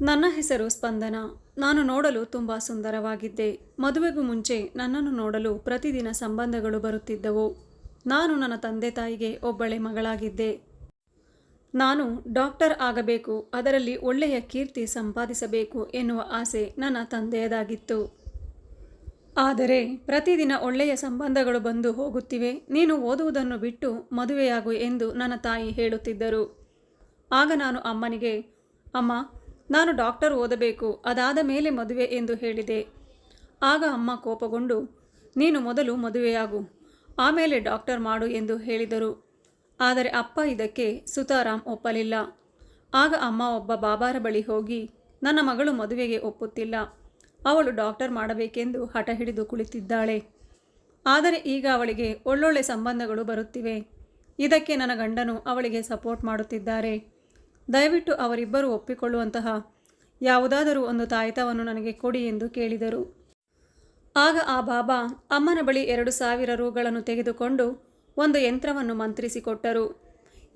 ನನ್ನ ಹೆಸರು ಸ್ಪಂದನ. ನಾನು ನೋಡಲು ತುಂಬ ಸುಂದರವಾಗಿದ್ದೆ. ಮದುವೆಗೂ ಮುಂಚೆ ನನ್ನನ್ನು ನೋಡಲು ಪ್ರತಿದಿನ ಸಂಬಂಧಗಳು ಬರುತ್ತಿದ್ದವು. ನಾನು ನನ್ನ ತಂದೆ ತಾಯಿಗೆ ಒಬ್ಬಳೆ ಮಗಳಾಗಿದ್ದೆ. ನಾನು ಡಾಕ್ಟರ್ ಆಗಬೇಕು, ಅದರಲ್ಲಿ ಒಳ್ಳೆಯ ಕೀರ್ತಿ ಸಂಪಾದಿಸಬೇಕು ಎನ್ನುವ ಆಸೆ ನನ್ನ ತಂದೆಯದಾಗಿತ್ತು. ಆದರೆ ಪ್ರತಿದಿನ ಒಳ್ಳೆಯ ಸಂಬಂಧಗಳು ಬಂದು ಹೋಗುತ್ತಿವೆ, ನೀನು ಓದುವುದನ್ನು ಬಿಟ್ಟು ಮದುವೆಯಾಗು ಎಂದು ನನ್ನ ತಾಯಿ ಹೇಳುತ್ತಿದ್ದರು. ಆಗ ನಾನು ಅಮ್ಮನಿಗೆ, ಅಮ್ಮ ನಾನು ಡಾಕ್ಟರ್ ಓದಬೇಕು, ಅದಾದ ಮೇಲೆ ಮದುವೆ ಎಂದು ಹೇಳಿದೆ. ಆಗ ಅಮ್ಮ ಕೋಪಗೊಂಡು, ನೀನು ಮೊದಲು ಮದುವೆಯಾಗು, ಆಮೇಲೆ ಡಾಕ್ಟರ್ ಮಾಡು ಎಂದು ಹೇಳಿದರು. ಆದರೆ ಅಪ್ಪ ಇದಕ್ಕೆ ಸುತಾರಾಮ್ ಒಪ್ಪಲಿಲ್ಲ. ಆಗ ಅಮ್ಮ ಒಬ್ಬ ಬಾಬಾರ ಬಳಿ ಹೋಗಿ, ನನ್ನ ಮಗಳು ಮದುವೆಗೆ ಒಪ್ಪುತ್ತಿಲ್ಲ. ಅವಳು ಡಾಕ್ಟರ್ ಮಾಡಬೇಕೆಂದು ಹಠ ಹಿಡಿದು ಕುಳಿತಿದ್ದಾಳೆ. ಆದರೆ ಈಗ ಅವಳಿಗೆ ಒಳ್ಳೊಳ್ಳೆ ಸಂಬಂಧಗಳು ಬರುತ್ತಿವೆ. ಇದಕ್ಕೆ ನನ್ನ ಗಂಡನು ಅವಳಿಗೆ ಸಪೋರ್ಟ್ ಮಾಡುತ್ತಿದ್ದಾರೆ. ದಯವಿಟ್ಟು ಅವರಿಬ್ಬರು ಒಪ್ಪಿಕೊಳ್ಳುವಂತಹ ಯಾವುದಾದರೂ ಒಂದು ತಾಯಿತವನ್ನು ನನಗೆ ಕೊಡಿ ಎಂದು ಕೇಳಿದರು. ಆಗ ಆ ಬಾಬಾ ಅಮ್ಮನ ಬಳಿ ಎರಡು ಸಾವಿರ ರೂಗಳನ್ನು ತೆಗೆದುಕೊಂಡು ಒಂದು ಯಂತ್ರವನ್ನು ಮಂತ್ರಿಸಿಕೊಟ್ಟರು.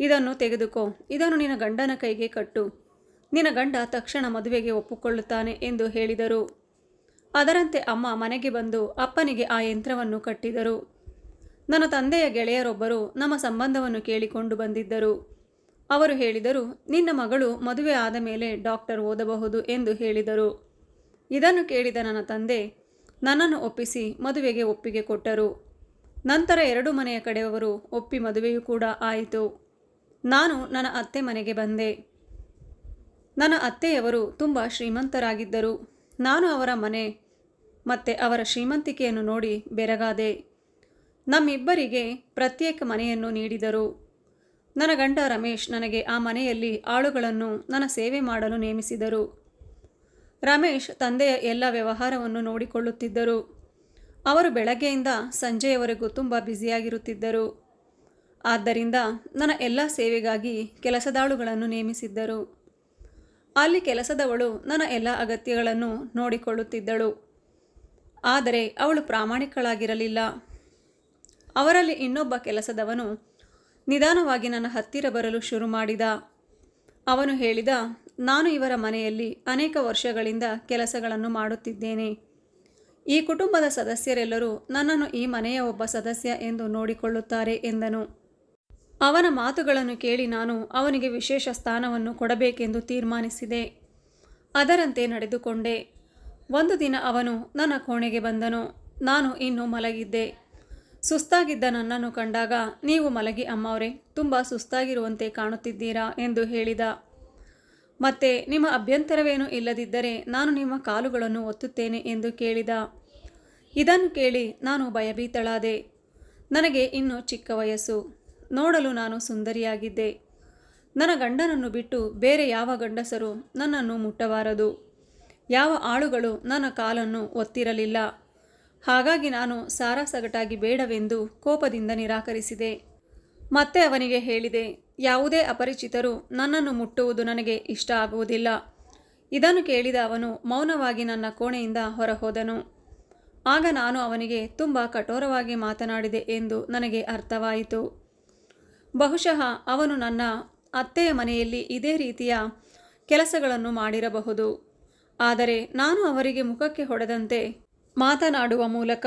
ಇದನ್ನು ತೆಗೆದುಕೋ, ಇದನ್ನು ನಿನ್ನ ಗಂಡನ ಕೈಗೆ ಕಟ್ಟು. ನಿನ್ನ ಗಂಡ ತಕ್ಷಣ ಮದುವೆಗೆ ಒಪ್ಪಿಕೊಳ್ಳುತ್ತಾನೆ ಎಂದು ಹೇಳಿದರು. ಅದರಂತೆ ಅಮ್ಮ ಮನೆಗೆ ಬಂದು ಅಪ್ಪನಿಗೆ ಆ ಯಂತ್ರವನ್ನು ಕಟ್ಟಿದರು. ನನ್ನ ತಂದೆಯ ಗೆಳೆಯರೊಬ್ಬರು ನಮ್ಮ ಸಂಬಂಧವನ್ನು ಕೇಳಿಕೊಂಡು ಬಂದಿದ್ದರು. ಅವರು ಹೇಳಿದರು, ನಿನ್ನ ಮಗಳು ಮದುವೆ ಆದ ಮೇಲೆ ಡಾಕ್ಟರ್ ಓದಬಹುದು ಎಂದು ಹೇಳಿದರು. ಇದನ್ನು ಕೇಳಿದ ನನ್ನ ತಂದೆ, ನನ್ನನ್ನು ಒಪ್ಪಿಸಿ ಮದುವೆಗೆ ಒಪ್ಪಿಗೆ ಕೊಟ್ಟರು. ನಂತರ ಎರಡು ಮನೆಯ ಕಡೆಯವರು ಒಪ್ಪಿ ಮದುವೆಯೂ ಕೂಡ ಆಯಿತು. ನಾನು ನನ್ನ ಅತ್ತೆ ಮನೆಗೆ ಬಂದೆ. ನನ್ನ ಅತ್ತೆಯವರು ತುಂಬ ಶ್ರೀಮಂತರಾಗಿದ್ದರು. ನಾನು ಅವರ ಮನೆ ಮತ್ತು ಅವರ ಶ್ರೀಮಂತಿಕೆಯನ್ನು ನೋಡಿ ಬೆರಗಾದೆ. ನಮ್ಮಿಬ್ಬರಿಗೆ ಪ್ರತ್ಯೇಕ ಮನೆಯನ್ನು ನೀಡಿದರು. ನನ್ನ ಗಂಡ ರಮೇಶ್ ನನಗೆ ಆ ಮನೆಯಲ್ಲಿ ಆಳುಗಳನ್ನು ನನ್ನ ಸೇವೆ ಮಾಡಲು ನೇಮಿಸಿದರು. ರಮೇಶ್ ತಂದೆಯ ಎಲ್ಲ ವ್ಯವಹಾರವನ್ನು ನೋಡಿಕೊಳ್ಳುತ್ತಿದ್ದರು. ಅವರು ಬೆಳಗ್ಗೆಯಿಂದ ಸಂಜೆಯವರೆಗೂ ತುಂಬ ಬ್ಯುಸಿಯಾಗಿರುತ್ತಿದ್ದರು. ಆದ್ದರಿಂದ ನನ್ನ ಎಲ್ಲ ಸೇವೆಗಾಗಿ ಕೆಲಸದಾಳುಗಳನ್ನು ನೇಮಿಸಿದ್ದರು. ಅಲ್ಲಿ ಕೆಲಸದವಳು ನನ್ನ ಎಲ್ಲ ಅಗತ್ಯಗಳನ್ನು ನೋಡಿಕೊಳ್ಳುತ್ತಿದ್ದಳು. ಆದರೆ ಅವಳು ಪ್ರಾಮಾಣಿಕಳಾಗಿರಲಿಲ್ಲ. ಅವರಲ್ಲಿ ಇನ್ನೊಬ್ಬ ಕೆಲಸದವನು ನಿಧಾನವಾಗಿ ನನ್ನ ಹತ್ತಿರ ಬರಲು ಶುರು ಮಾಡಿದ. ಅವನು ಹೇಳಿದ, ನಾನು ಇವರ ಮನೆಯಲ್ಲಿ ಅನೇಕ ವರ್ಷಗಳಿಂದ ಕೆಲಸಗಳನ್ನು ಮಾಡುತ್ತಿದ್ದೇನೆ. ಈ ಕುಟುಂಬದ ಸದಸ್ಯರೆಲ್ಲರೂ ನನ್ನನ್ನು ಈ ಮನೆಯ ಒಬ್ಬ ಸದಸ್ಯ ಎಂದು ನೋಡಿಕೊಳ್ಳುತ್ತಾರೆ ಎಂದನು. ಅವನ ಮಾತುಗಳನ್ನು ಕೇಳಿ ನಾನು ಅವನಿಗೆ ವಿಶೇಷ ಸ್ಥಾನವನ್ನು ಕೊಡಬೇಕೆಂದು ತೀರ್ಮಾನಿಸಿದೆ. ಅದರಂತೆ ನಡೆದುಕೊಂಡೆ. ಒಂದು ದಿನ ಅವನು ನನ್ನ ಕೋಣೆಗೆ ಬಂದನು. ನಾನು ಇನ್ನೂ ಮಲಗಿದ್ದೆ. ಸುಸ್ತಾಗಿದ್ದ ನನ್ನನ್ನು ಕಂಡಾಗ, ನೀವು ಮಲಗಿ ಅಮ್ಮವರೇ, ತುಂಬ ಸುಸ್ತಾಗಿರುವಂತೆ ಕಾಣುತ್ತಿದ್ದೀರಾ? ಎಂದು ಹೇಳಿದ. ಮತ್ತೆ, ನಿಮ್ಮ ಅಭ್ಯಂತರವೇನೂ ಇಲ್ಲದಿದ್ದರೆ ನಾನು ನಿಮ್ಮ ಕಾಲುಗಳನ್ನು ಒತ್ತುತ್ತೇನೆ ಎಂದು ಕೇಳಿದ. ಇದನ್ನು ಕೇಳಿ ನಾನು ಭಯಭೀತಳಾದೆ. ನನಗೆ ಇನ್ನೂ ಚಿಕ್ಕ ವಯಸ್ಸು. ನೋಡಲು ನಾನು ಸುಂದರಿಯಾಗಿದ್ದೆ. ನನ್ನ ಗಂಡನನ್ನು ಬಿಟ್ಟು ಬೇರೆ ಯಾವ ಗಂಡಸರು ನನ್ನನ್ನು ಮುಟ್ಟಬಾರದು. ಯಾವ ಆಳುಗಳು ನನ್ನ ಕಾಲನ್ನು ಒತ್ತಿರಲಿಲ್ಲ. ಹಾಗಾಗಿ ನಾನು ಸಾರಾಸಗಟಾಗಿ ಬೇಡವೆಂದು ಕೋಪದಿಂದ ನಿರಾಕರಿಸಿದೆ. ಮತ್ತೆ ಅವನಿಗೆ ಹೇಳಿದೆ, ಯಾವುದೇ ಅಪರಿಚಿತರು ನನ್ನನ್ನು ಮುಟ್ಟುವುದು ನನಗೆ ಇಷ್ಟ ಆಗುವುದಿಲ್ಲ. ಇದನ್ನು ಕೇಳಿದ ಅವನು ಮೌನವಾಗಿ ನನ್ನ ಕೋಣೆಯಿಂದ ಹೊರಹೋದನು. ಆಗ ನಾನು ಅವನಿಗೆ ತುಂಬ ಕಠೋರವಾಗಿ ಮಾತನಾಡಿದೆ ಎಂದು ನನಗೆ ಅರ್ಥವಾಯಿತು. ಬಹುಶಃ ಅವನು ನನ್ನ ಅತ್ತೆಯ ಮನೆಯಲ್ಲಿ ಇದೇ ರೀತಿಯ ಕೆಲಸಗಳನ್ನು ಮಾಡಿರಬಹುದು. ಆದರೆ ನಾನು ಅವರಿಗೆ ಮುಖಕ್ಕೆ ಹೊಡೆದಂತೆ ಮಾತನಾಡುವ ಮೂಲಕ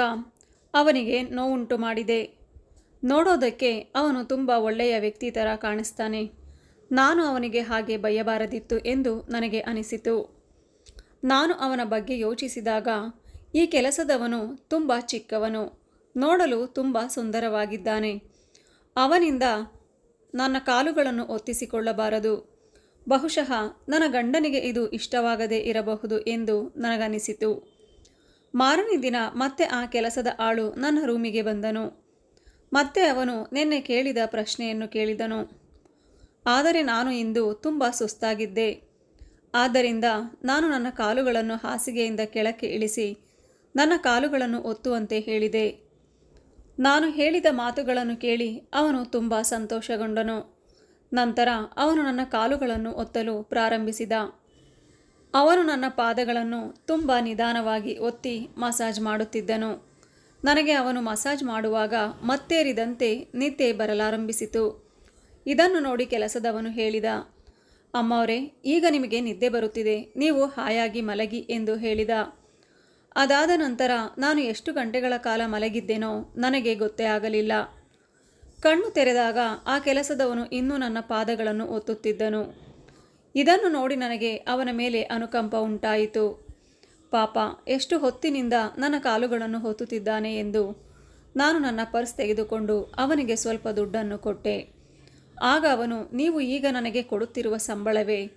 ಅವನಿಗೆ ನೋವುಂಟು ಮಾಡಿದೆ. ನೋಡೋದಕ್ಕೆ ಅವನು ತುಂಬ ಒಳ್ಳೆಯ ವ್ಯಕ್ತಿ ಥರ ಕಾಣಿಸ್ತಾನೆ. ನಾನು ಅವನಿಗೆ ಹಾಗೆ ಬಯ್ಯಬಾರದಿತ್ತು ಎಂದು ನನಗೆ ಅನಿಸಿತು. ನಾನು ಅವನ ಬಗ್ಗೆ ಯೋಚಿಸಿದಾಗ ಈ ಕೆಲಸದವನು ತುಂಬ ಚಿಕ್ಕವನು, ನೋಡಲು ತುಂಬ ಸುಂದರವಾಗಿದ್ದಾನೆ. ಅವನಿಂದ ನನ್ನ ಕಾಲುಗಳನ್ನು ಒತ್ತಿಸಿಕೊಳ್ಳಬಾರದು. ಬಹುಶಃ ನನ್ನ ಗಂಡನಿಗೆ ಇದು ಇಷ್ಟವಾಗದೇ ಇರಬಹುದು ಎಂದು ನನಗನಿಸಿತು. ಮಾರನೇ ದಿನ ಮತ್ತೆ ಆ ಕೆಲಸದ ಆಳು ನನ್ನ ರೂಮಿಗೆ ಬಂದನು. ಮತ್ತೆ ಅವನು ನಿನ್ನೆ ಕೇಳಿದ ಪ್ರಶ್ನೆಯನ್ನು ಕೇಳಿದನು. ಆದರೆ ನಾನು ಇಂದು ತುಂಬ ಸುಸ್ತಾಗಿದ್ದೆ. ಆದ್ದರಿಂದ ನಾನು ನನ್ನ ಕಾಲುಗಳನ್ನು ಹಾಸಿಗೆಯಿಂದ ಕೆಳಕ್ಕೆ ಇಳಿಸಿ ನನ್ನ ಕಾಲುಗಳನ್ನು ಒತ್ತುವಂತೆ ಹೇಳಿದೆ. ನಾನು ಹೇಳಿದ ಮಾತುಗಳನ್ನು ಕೇಳಿ ಅವನು ತುಂಬ ಸಂತೋಷಗೊಂಡನು. ನಂತರ ಅವನು ನನ್ನ ಕಾಲುಗಳನ್ನು ಒತ್ತಲು ಪ್ರಾರಂಭಿಸಿದ. ಅವನು ನನ್ನ ಪಾದಗಳನ್ನು ತುಂಬ ನಿಧಾನವಾಗಿ ಒತ್ತಿ ಮಸಾಜ್ ಮಾಡುತ್ತಿದ್ದನು. ನನಗೆ ಅವನು ಮಸಾಜ್ ಮಾಡುವಾಗ ಮತ್ತೇರಿದಂತೆ ನಿದ್ದೆ ಬರಲಾರಂಭಿಸಿತು. ಇದನ್ನು ನೋಡಿ ಕೆಲಸದವನು ಹೇಳಿದ, ಅಮ್ಮವರೇ, ಈಗ ನಿಮಗೆ ನಿದ್ದೆ ಬರುತ್ತಿದೆ. ನೀವು ಹಾಯಾಗಿ ಮಲಗಿ ಎಂದು ಹೇಳಿದ. ಅದಾದ ನಂತರ ನಾನು ಎಷ್ಟು ಗಂಟೆಗಳ ಕಾಲ ಮಲಗಿದ್ದೇನೋ ನನಗೆ ಗೊತ್ತೇ ಆಗಲಿಲ್ಲ. ಕಣ್ಣು ತೆರೆದಾಗ ಆ ಕೆಲಸದವನು ಇನ್ನೂ ನನ್ನ ಪಾದಗಳನ್ನು ಒತ್ತುತ್ತಿದ್ದನು. ಇದನ್ನು ನೋಡಿ ನನಗೆ ಅವನ ಮೇಲೆ ಅನುಕಂಪ ಉಂಟಾಯಿತು. ಪಾಪ, ಎಷ್ಟು ಹೊತ್ತಿನಿಂದ ನನ್ನ ಕಾಲುಗಳನ್ನು ಹೊತ್ತುತ್ತಿದ್ದಾನೆ ಎಂದು ನಾನು ನನ್ನ ಪರ್ಸ್ ತೆಗೆದುಕೊಂಡು ಅವನಿಗೆ ಸ್ವಲ್ಪ ದುಡ್ಡನ್ನು ಕೊಟ್ಟೆ. ಆಗ ಅವನು, ನೀವು ಈಗ ನನಗೆ ಕೊಡುತ್ತಿರುವ ಸಂಬಳವೇ?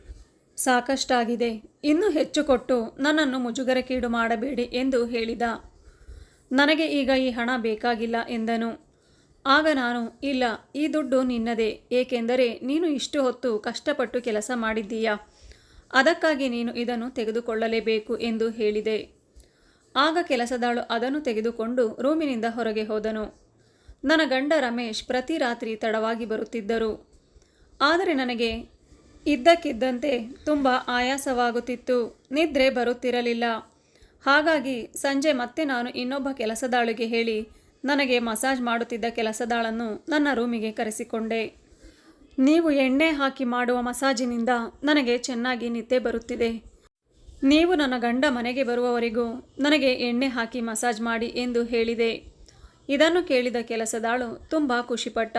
ಸಾಕಷ್ಟಾಗಿದೆ. ಇನ್ನೂ ಹೆಚ್ಚು ಕೊಟ್ಟು ನನ್ನನ್ನು ಮುಜುಗರಕ್ಕೀಡು ಮಾಡಬೇಡಿ ಎಂದು ಹೇಳಿದ. ನನಗೆ ಈಗ ಈ ಹಣ ಬೇಕಾಗಿಲ್ಲ ಎಂದನು. ಆಗ ನಾನು, ಇಲ್ಲ, ಈ ದುಡ್ಡು ನಿನ್ನದೇ, ಏಕೆಂದರೆ ನೀನು ಇಷ್ಟು ಹೊತ್ತು ಕಷ್ಟಪಟ್ಟು ಕೆಲಸ ಮಾಡಿದ್ದೀಯಾ? ಅದಕ್ಕಾಗಿ ನೀನು ಇದನ್ನು ತೆಗೆದುಕೊಳ್ಳಲೇಬೇಕು ಎಂದು ಹೇಳಿದೆ. ಆಗ ಕೆಲಸದಾಳು ಅದನ್ನು ತೆಗೆದುಕೊಂಡು ರೂಮಿನಿಂದ ಹೊರಗೆ ಹೋದನು. ನನ್ನ ಗಂಡ ರಮೇಶ್ ಪ್ರತಿ ರಾತ್ರಿ ತಡವಾಗಿ ಬರುತ್ತಿದ್ದರು. ಆದರೆ ನನಗೆ ಇದ್ದಕ್ಕಿದ್ದಂತೆ ತುಂಬ ಆಯಾಸವಾಗುತ್ತಿತ್ತು. ನಿದ್ರೆ ಬರುತ್ತಿರಲಿಲ್ಲ. ಹಾಗಾಗಿ ಸಂಜೆ ಮತ್ತೆ ನಾನು ಇನ್ನೊಬ್ಬ ಕೆಲಸದಾಳಿಗೆ ಹೇಳಿ ನನಗೆ ಮಸಾಜ್ ಮಾಡುತ್ತಿದ್ದ ಕೆಲಸದಾಳನ್ನು ನನ್ನ ರೂಮಿಗೆ ಕರೆಸಿಕೊಂಡೆ. ನೀವು ಎಣ್ಣೆ ಹಾಕಿ ಮಾಡುವ ಮಸಾಜಿನಿಂದ ನನಗೆ ಚೆನ್ನಾಗಿ ನಿದ್ದೆ ಬರುತ್ತಿದೆ. ನೀವು ನನ್ನ ಗಂಡ ಮನೆಗೆ ಬರುವವರೆಗೂ ನನಗೆ ಎಣ್ಣೆ ಹಾಕಿ ಮಸಾಜ್ ಮಾಡಿ ಎಂದು ಹೇಳಿದೆ. ಇದನ್ನು ಕೇಳಿದ ಕೆಲಸದಾಳು ತುಂಬ ಖುಷಿಪಟ್ಟ.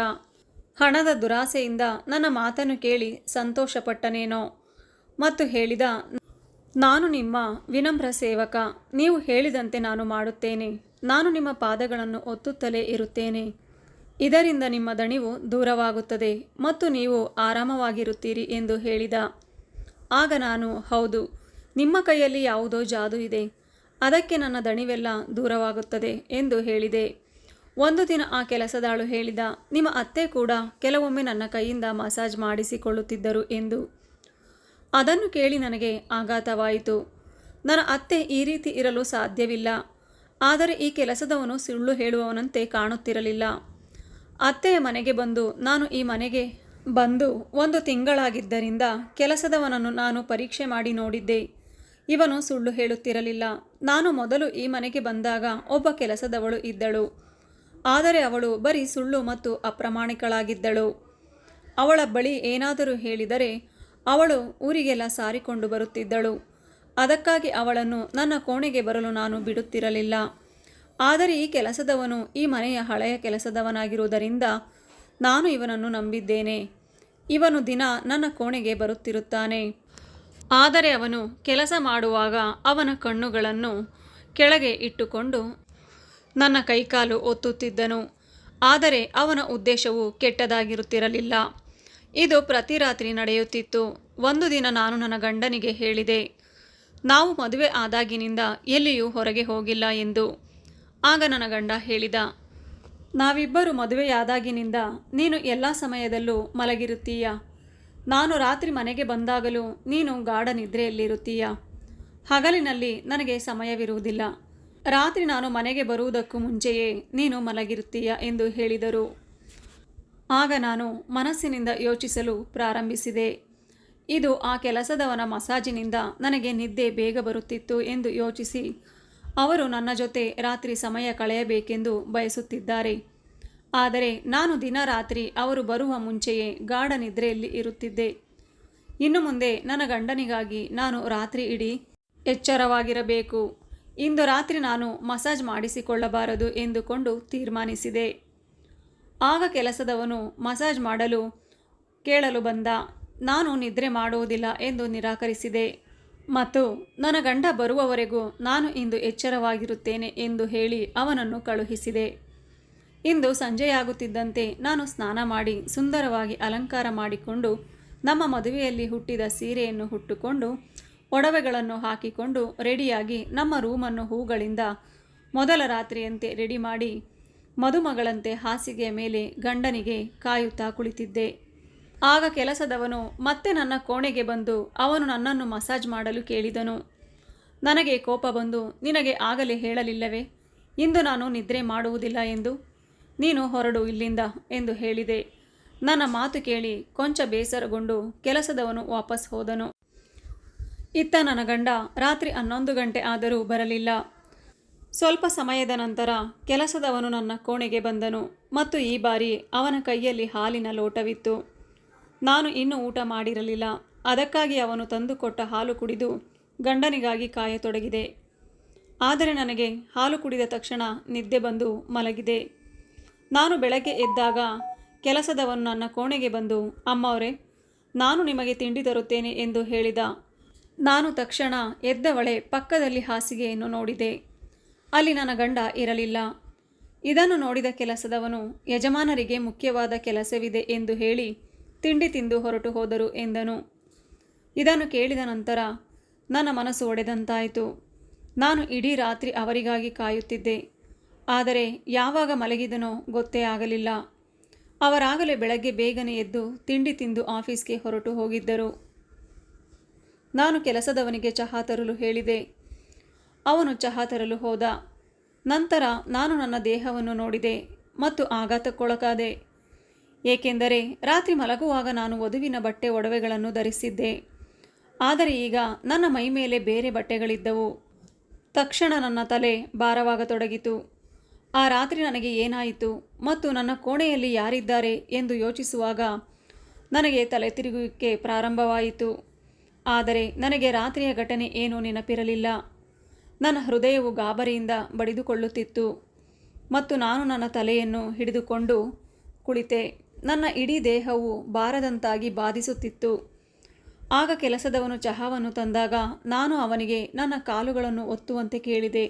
ಹಣದ ದುರಾಸೆಯಿಂದ ನನ್ನ ಮಾತನ್ನು ಕೇಳಿ ಸಂತೋಷಪಟ್ಟನೇನೋ ಮತ್ತು ಹೇಳಿದ, ನಾನು ನಿಮ್ಮ ವಿನಮ್ರ ಸೇವಕ. ನೀವು ಹೇಳಿದಂತೆ ನಾನು ಮಾಡುತ್ತೇನೆ. ನಾನು ನಿಮ್ಮ ಪಾದಗಳನ್ನು ಒತ್ತುತ್ತಲೇ ಇರುತ್ತೇನೆ. ಇದರಿಂದ ನಿಮ್ಮ ದಣಿವು ದೂರವಾಗುತ್ತದೆ ಮತ್ತು ನೀವು ಆರಾಮವಾಗಿರುತ್ತೀರಿ ಎಂದು ಹೇಳಿದ. ಆಗ ನಾನು, ಹೌದು, ನಿಮ್ಮ ಕೈಯಲ್ಲಿ ಯಾವುದೋ ಜಾದು ಇದೆ. ಅದಕ್ಕೆ ನನ್ನ ದಣಿವೆಲ್ಲ ದೂರವಾಗುತ್ತದೆ ಎಂದು ಹೇಳಿದೆ. ಒಂದು ದಿನ ಆ ಕೆಲಸದಾಳು ಹೇಳಿದ, ನಿಮ್ಮ ಅತ್ತೆ ಕೂಡ ಕೆಲವೊಮ್ಮೆ ನನ್ನ ಕೈಯಿಂದ ಮಸಾಜ್ ಮಾಡಿಸಿಕೊಳ್ಳುತ್ತಿದ್ದರು ಎಂದು. ಅದನ್ನು ಕೇಳಿ ನನಗೆ ಆಘಾತವಾಯಿತು. ನನ್ನ ಅತ್ತೆ ಈ ರೀತಿ ಇರಲು ಸಾಧ್ಯವಿಲ್ಲ. ಆದರೆ ಈ ಕೆಲಸದವನು ಸುಳ್ಳು ಹೇಳುವವನಂತೆ ಕಾಣುತ್ತಿರಲಿಲ್ಲ. ಅತ್ತೆಯ ಮನೆಗೆ ಬಂದು, ನಾನು ಈ ಮನೆಗೆ ಬಂದು ಒಂದು ತಿಂಗಳಾಗಿದ್ದರಿಂದ ಕೆಲಸದವನನ್ನು ನಾನು ಪರೀಕ್ಷೆ ಮಾಡಿ ನೋಡಿದ್ದೆ. ಇವನು ಸುಳ್ಳು ಹೇಳುತ್ತಿರಲಿಲ್ಲ. ನಾನು ಮೊದಲು ಈ ಮನೆಗೆ ಬಂದಾಗ ಒಬ್ಬ ಕೆಲಸದವಳು ಇದ್ದಳು. ಆದರೆ ಅವಳು ಬರೀ ಸುಳ್ಳು ಮತ್ತು ಅಪ್ರಾಮಾಣಿಕಳಾಗಿದ್ದಳು. ಅವಳ ಬಳಿ ಏನಾದರೂ ಹೇಳಿದರೆ ಅವಳು ಊರಿಗೆಲ್ಲ ಸಾರಿಕೊಂಡು ಬರುತ್ತಿದ್ದಳು. ಅದಕ್ಕಾಗಿ ಅವಳನ್ನು ನನ್ನ ಕೋಣೆಗೆ ಬರಲು ನಾನು ಬಿಡುತ್ತಿರಲಿಲ್ಲ. ಆದರೆ ಈ ಕೆಲಸದವನು ಈ ಮನೆಯ ಹಳೆಯ ಕೆಲಸದವನಾಗಿರುವುದರಿಂದ ನಾನು ಇವನನ್ನು ನಂಬಿದ್ದೇನೆ. ಇವನು ದಿನ ನನ್ನ ಕೋಣೆಗೆ ಬರುತ್ತಿರುತ್ತಾನೆ. ಆದರೆ ಅವನು ಕೆಲಸ ಮಾಡುವಾಗ ಅವನ ಕಣ್ಣುಗಳನ್ನು ಕೆಳಗೆ ಇಟ್ಟುಕೊಂಡು ನನ್ನ ಕೈಕಾಲು ಒತ್ತುತ್ತಿದ್ದನು. ಆದರೆ ಅವನ ಉದ್ದೇಶವು ಕೆಟ್ಟದಾಗಿರುತ್ತಿರಲಿಲ್ಲ. ಇದು ಪ್ರತಿ ರಾತ್ರಿ ನಡೆಯುತ್ತಿತ್ತು. ಒಂದು ದಿನ ನಾನು ನನ್ನ ಗಂಡನಿಗೆ ಹೇಳಿದೆ ನಾವು ಮದುವೆ ಆದಾಗಿನಿಂದ ಎಲ್ಲಿಯೂ ಹೊರಗೆ ಹೋಗಿಲ್ಲ ಎಂದು ಆಗ ನನ್ನ ಗಂಡ ಹೇಳಿದ. ನಾವಿಬ್ಬರು ಮದುವೆಯಾದಾಗಿನಿಂದ ನೀನು ಎಲ್ಲ ಸಮಯದಲ್ಲೂ ಮಲಗಿರುತ್ತೀಯ. ನಾನು ರಾತ್ರಿ ಮನೆಗೆ ಬಂದಾಗಲೂ ನೀನು ಗಾಢ ನಿದ್ರೆಯಲ್ಲಿರುತ್ತೀಯ. ಹಗಲಿನಲ್ಲಿ ನನಗೆ ಸಮಯವಿರುವುದಿಲ್ಲ. ರಾತ್ರಿ ನಾನು ಮನೆಗೆ ಬರುವುದಕ್ಕೂ ಮುಂಚೆಯೇ ನೀನು ಮಲಗಿರುತ್ತೀಯ ಎಂದು ಹೇಳಿದರು. ಆಗ ನಾನು ಮನಸ್ಸಿನಿಂದ ಯೋಚಿಸಲು ಪ್ರಾರಂಭಿಸಿದೆ. ಇದು ಆ ಕೆಲಸದವನ ಮಸಾಜಿನಿಂದ ನನಗೆ ನಿದ್ದೆ ಬೇಗ ಬರುತ್ತಿತ್ತು ಎಂದು ಯೋಚಿಸಿ. ಅವರು ನನ್ನ ಜೊತೆ ರಾತ್ರಿ ಸಮಯ ಕಳೆಯಬೇಕೆಂದು ಬಯಸುತ್ತಿದ್ದಾರೆ. ಆದರೆ ನಾನು ದಿನ ರಾತ್ರಿ ಅವರು ಬರುವ ಮುಂಚೆಯೇ ಗಾಢ ನಿದ್ರೆಯಲ್ಲಿ ಇರುತ್ತಿದ್ದೆ. ಇನ್ನು ಮುಂದೆ ನನ್ನ ಗಂಡನಿಗಾಗಿ ನಾನು ರಾತ್ರಿ ಇಡೀ ಎಚ್ಚರವಾಗಿರಬೇಕು. ಇಂದು ರಾತ್ರಿ ನಾನು ಮಸಾಜ್ ಮಾಡಿಸಿಕೊಳ್ಳಬಾರದು ಎಂದುಕೊಂಡು ತೀರ್ಮಾನಿಸಿದೆ. ಆಗ ಕೆಲಸದವನು ಮಸಾಜ್ ಮಾಡಲು ಕೇಳಲು ಬಂದ. ನಾನು ನಿದ್ರೆ ಮಾಡುವುದಿಲ್ಲ ಎಂದು ನಿರಾಕರಿಸಿದೆ. ಮತ್ತು ನನ್ನ ಗಂಡ ಬರುವವರೆಗೂ ನಾನು ಇಂದು ಎಚ್ಚರವಾಗಿರುತ್ತೇನೆ ಎಂದು ಹೇಳಿ ಅವನನ್ನು ಕಳುಹಿಸಿದೆ. ಇಂದು ಸಂಜೆಯಾಗುತ್ತಿದ್ದಂತೆ ನಾನು ಸ್ನಾನ ಮಾಡಿ ಸುಂದರವಾಗಿ ಅಲಂಕಾರ ಮಾಡಿಕೊಂಡು ನಮ್ಮ ಮದುವೆಯಲ್ಲಿ ಹುಟ್ಟಿದ ಸೀರೆಯನ್ನು ಹುಟ್ಟುಕೊಂಡು ಒಡವೆಗಳನ್ನು ಹಾಕಿಕೊಂಡು ರೆಡಿಯಾಗಿ ನಮ್ಮ ರೂಮನ್ನು ಹೂಗಳಿಂದ ಮೊದಲ ರಾತ್ರಿಯಂತೆ ರೆಡಿ ಮಾಡಿ ಮದುಮಗಳಂತೆ ಹಾಸಿಗೆಯ ಮೇಲೆ ಗಂಡನಿಗೆ ಕಾಯುತ್ತಾ ಕುಳಿತಿದ್ದೆ. ಆಗ ಕೆಲಸದವನು, ಮತ್ತೆ ನನ್ನ ಕೋಣೆಗೆ ಬಂದು ಅವನು ನನ್ನನ್ನು ಮಸಾಜ್ ಮಾಡಲು ಕೇಳಿದನು. ನನಗೆ ಕೋಪ ಬಂದು, ನಿನಗೆ ಆಗಲೇ ಹೇಳಲಿಲ್ಲವೇ? ಇಂದು ನಾನು ನಿದ್ರೆ ಮಾಡುವುದಿಲ್ಲ ಎಂದು? ನೀನು ಹೊರಡು ಇಲ್ಲಿಂದ ಎಂದು ಹೇಳಿದೆ. ನನ್ನ ಮಾತು ಕೇಳಿ ಕೊಂಚ ಬೇಸರಗೊಂಡು ಕೆಲಸದವನು ವಾಪಸ್ ಹೋದನು. ಇತ್ತ ನನ್ನ ಗಂಡ ರಾತ್ರಿ ಹನ್ನೊಂದು ಗಂಟೆ ಆದರೂ ಬರಲಿಲ್ಲ. ಸ್ವಲ್ಪ ಸಮಯದ ನಂತರ ಕೆಲಸದವನು ನನ್ನ ಕೋಣೆಗೆ ಬಂದನು ಮತ್ತು ಈ ಬಾರಿ ಅವನ ಕೈಯಲ್ಲಿ ಹಾಲಿನ ಲೋಟವಿತ್ತು. ನಾನು ಇನ್ನೂ ಊಟ ಮಾಡಿರಲಿಲ್ಲ. ಅದಕ್ಕಾಗಿ ಅವನು ತಂದುಕೊಟ್ಟ ಹಾಲು ಕುಡಿದು ಗಂಡನಿಗಾಗಿ ಕಾಯತೊಡಗಿದೆ. ಆದರೆ ನನಗೆ ಹಾಲು ಕುಡಿದ ತಕ್ಷಣ ನಿದ್ದೆ ಬಂದು ಮಲಗಿದೆ. ನಾನು ಬೆಳಗ್ಗೆ ಎದ್ದಾಗ ಕೆಲಸದವನು ನನ್ನ ಕೋಣೆಗೆ ಬಂದು, ಅಮ್ಮವರೇ, ನಾನು ನಿಮಗೆ ತಿಂಡಿ ತರುತ್ತೇನೆ ಎಂದು ಹೇಳಿದ. ನಾನು ತಕ್ಷಣ ಎದ್ದವಳೆ ಪಕ್ಕದಲ್ಲಿ ಹಾಸಿಗೆಯನ್ನು ನೋಡಿದೆ. ಅಲ್ಲಿ ನನ್ನ ಗಂಡ ಇರಲಿಲ್ಲ. ಇದನ್ನು ನೋಡಿದ ಕೆಲಸದವನು ಯಜಮಾನರಿಗೆ ಮುಖ್ಯವಾದ ಕೆಲಸವಿದೆ ಎಂದು ಹೇಳಿ ತಿಂಡಿ ತಿಂದು ಹೊರಟು ಹೋದರು ಎಂದನು. ಇದನ್ನು ಕೇಳಿದ ನಂತರ ನನ್ನ ಮನಸ್ಸು ಒಡೆದಂತಾಯಿತು. ನಾನು ಇಡೀ ರಾತ್ರಿ ಅವರಿಗಾಗಿ ಕಾಯುತ್ತಿದ್ದೆ. ಆದರೆ ಯಾವಾಗ ಮಲಗಿದನೋ ಗೊತ್ತೇ ಆಗಲಿಲ್ಲ. ಅವರಾಗಲೇ ಬೆಳಗ್ಗೆ ಬೇಗನೆ ಎದ್ದು ತಿಂಡಿ ತಿಂದು ಆಫೀಸ್ಗೆ ಹೊರಟು ಹೋಗಿದ್ದರು. ನಾನು ಕೆಲಸದವನಿಗೆ ಚಹಾ ತರಲು ಹೇಳಿದೆ. ಅವನು ಚಹಾ ತರಲು ಹೋದ. ನಂತರ ನಾನು ನನ್ನ ದೇಹವನ್ನು ನೋಡಿದೆ ಮತ್ತು ಆಘಾತಕ್ಕೊಳಗಾದೆ. ಏಕೆಂದರೆ ರಾತ್ರಿ ಮಲಗುವಾಗ ನಾನು ವಧುವಿನ ಬಟ್ಟೆ ಒಡವೆಗಳನ್ನು ಧರಿಸಿದ್ದೆ. ಆದರೆ ಈಗ ನನ್ನ ಮೈ ಮೇಲೆ ಬೇರೆ ಬಟ್ಟೆಗಳಿದ್ದವು. ತಕ್ಷಣ ನನ್ನ ತಲೆ ಭಾರವಾಗತೊಡಗಿತು. ಆ ರಾತ್ರಿ ನನಗೆ ಏನಾಯಿತು ಮತ್ತು ನನ್ನ ಕೋಣೆಯಲ್ಲಿ ಯಾರಿದ್ದಾರೆ ಎಂದು ಯೋಚಿಸುವಾಗ ನನಗೆ ತಲೆ ತಿರುಗುವಿಕೆ ಪ್ರಾರಂಭವಾಯಿತು. ಆದರೆ ನನಗೆ ರಾತ್ರಿಯ ಘಟನೆ ಏನೂ ನೆನಪಿರಲಿಲ್ಲ. ನನ್ನ ಹೃದಯವು ಗಾಬರಿಯಿಂದ ಬಡಿದುಕೊಳ್ಳುತ್ತಿತ್ತು ಮತ್ತು ನಾನು ನನ್ನ ತಲೆಯನ್ನು ಹಿಡಿದುಕೊಂಡು ಕುಳಿತೆ. ನನ್ನ ಇಡೀ ದೇಹವು ಬಾರದಂತಾಗಿ ಬಾಧಿಸುತ್ತಿತ್ತು. ಆಗ ಕೆಲಸದವನು ಚಹಾವನ್ನು ತಂದಾಗ ನಾನು ಅವನಿಗೆ ನನ್ನ ಕಾಲುಗಳನ್ನು ಒತ್ತುವಂತೆ ಕೇಳಿದೆ.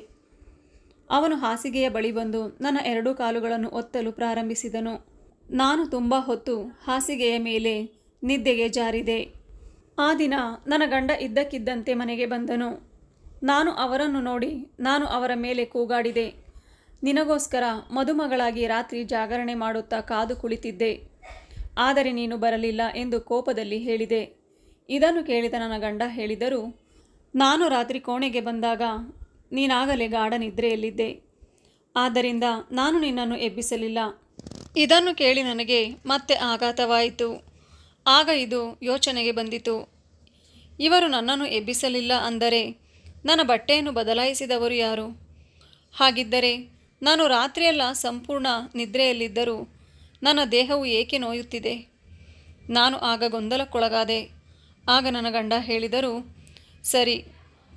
ಅವನು ಹಾಸಿಗೆಯ ಬಳಿ ಬಂದು ನನ್ನ ಎರಡೂ ಕಾಲುಗಳನ್ನು ಒತ್ತಲು ಪ್ರಾರಂಭಿಸಿದನು. ನಾನು ತುಂಬ ಹೊತ್ತು ಹಾಸಿಗೆಯ ಮೇಲೆ ನಿದ್ದೆಗೆ ಜಾರಿದೆ. ಆ ದಿನ ನನ್ನ ಗಂಡ ಇದ್ದಕ್ಕಿದ್ದಂತೆ ಮನೆಗೆ ಬಂದನು. ನಾನು ಅವರನ್ನು ನೋಡಿ ನಾನು ಅವರ ಮೇಲೆ ಕೂಗಾಡಿದೆ. ನಿನಗೋಸ್ಕರ ಮದುಮಗಳಾಗಿ ರಾತ್ರಿ ಜಾಗರಣೆ ಮಾಡುತ್ತಾ ಕಾದು ಕುಳಿತಿದ್ದೆ. ಆದರೆ ನೀನು ಬರಲಿಲ್ಲ ಎಂದು ಕೋಪದಲ್ಲಿ ಹೇಳಿದೆ. ಇದನ್ನು ಕೇಳಿದ ನನ್ನ ಗಂಡ ಹೇಳಿದರು, ನಾನು ರಾತ್ರಿ ಕೋಣೆಗೆ ಬಂದಾಗ ನೀನಾಗಲೇ ಗಾಢ ನಿದ್ರೆಯಲ್ಲಿದ್ದೆ. ಆದ್ದರಿಂದ ನಾನು ನಿನ್ನನ್ನು ಎಬ್ಬಿಸಲಿಲ್ಲ. ಇದನ್ನು ಕೇಳಿ ನನಗೆ ಮತ್ತೆ ಆಘಾತವಾಯಿತು. ಆಗ ಇದು ಯೋಚನೆಗೆ ಬಂದಿತು. ಇವರು ನನ್ನನ್ನು ಎಬ್ಬಿಸಲಿಲ್ಲ ಅಂದರೆ ನನ್ನ ಬಟ್ಟೆಯನ್ನು ಬದಲಾಯಿಸಿದವರು ಯಾರು? ಹಾಗಿದ್ದರೆ ನಾನು ರಾತ್ರಿಯೆಲ್ಲ ಸಂಪೂರ್ಣ ನಿದ್ರೆಯಲ್ಲಿದ್ದರೂ ನನ್ನ ದೇಹವು ಏಕೆ ನೋಯುತ್ತಿದೆ? ನಾನು ಆಗ ಗೊಂದಲಕ್ಕೊಳಗಾದೆ. ಆಗ ನನ್ನ ಗಂಡ ಹೇಳಿದರು, ಸರಿ,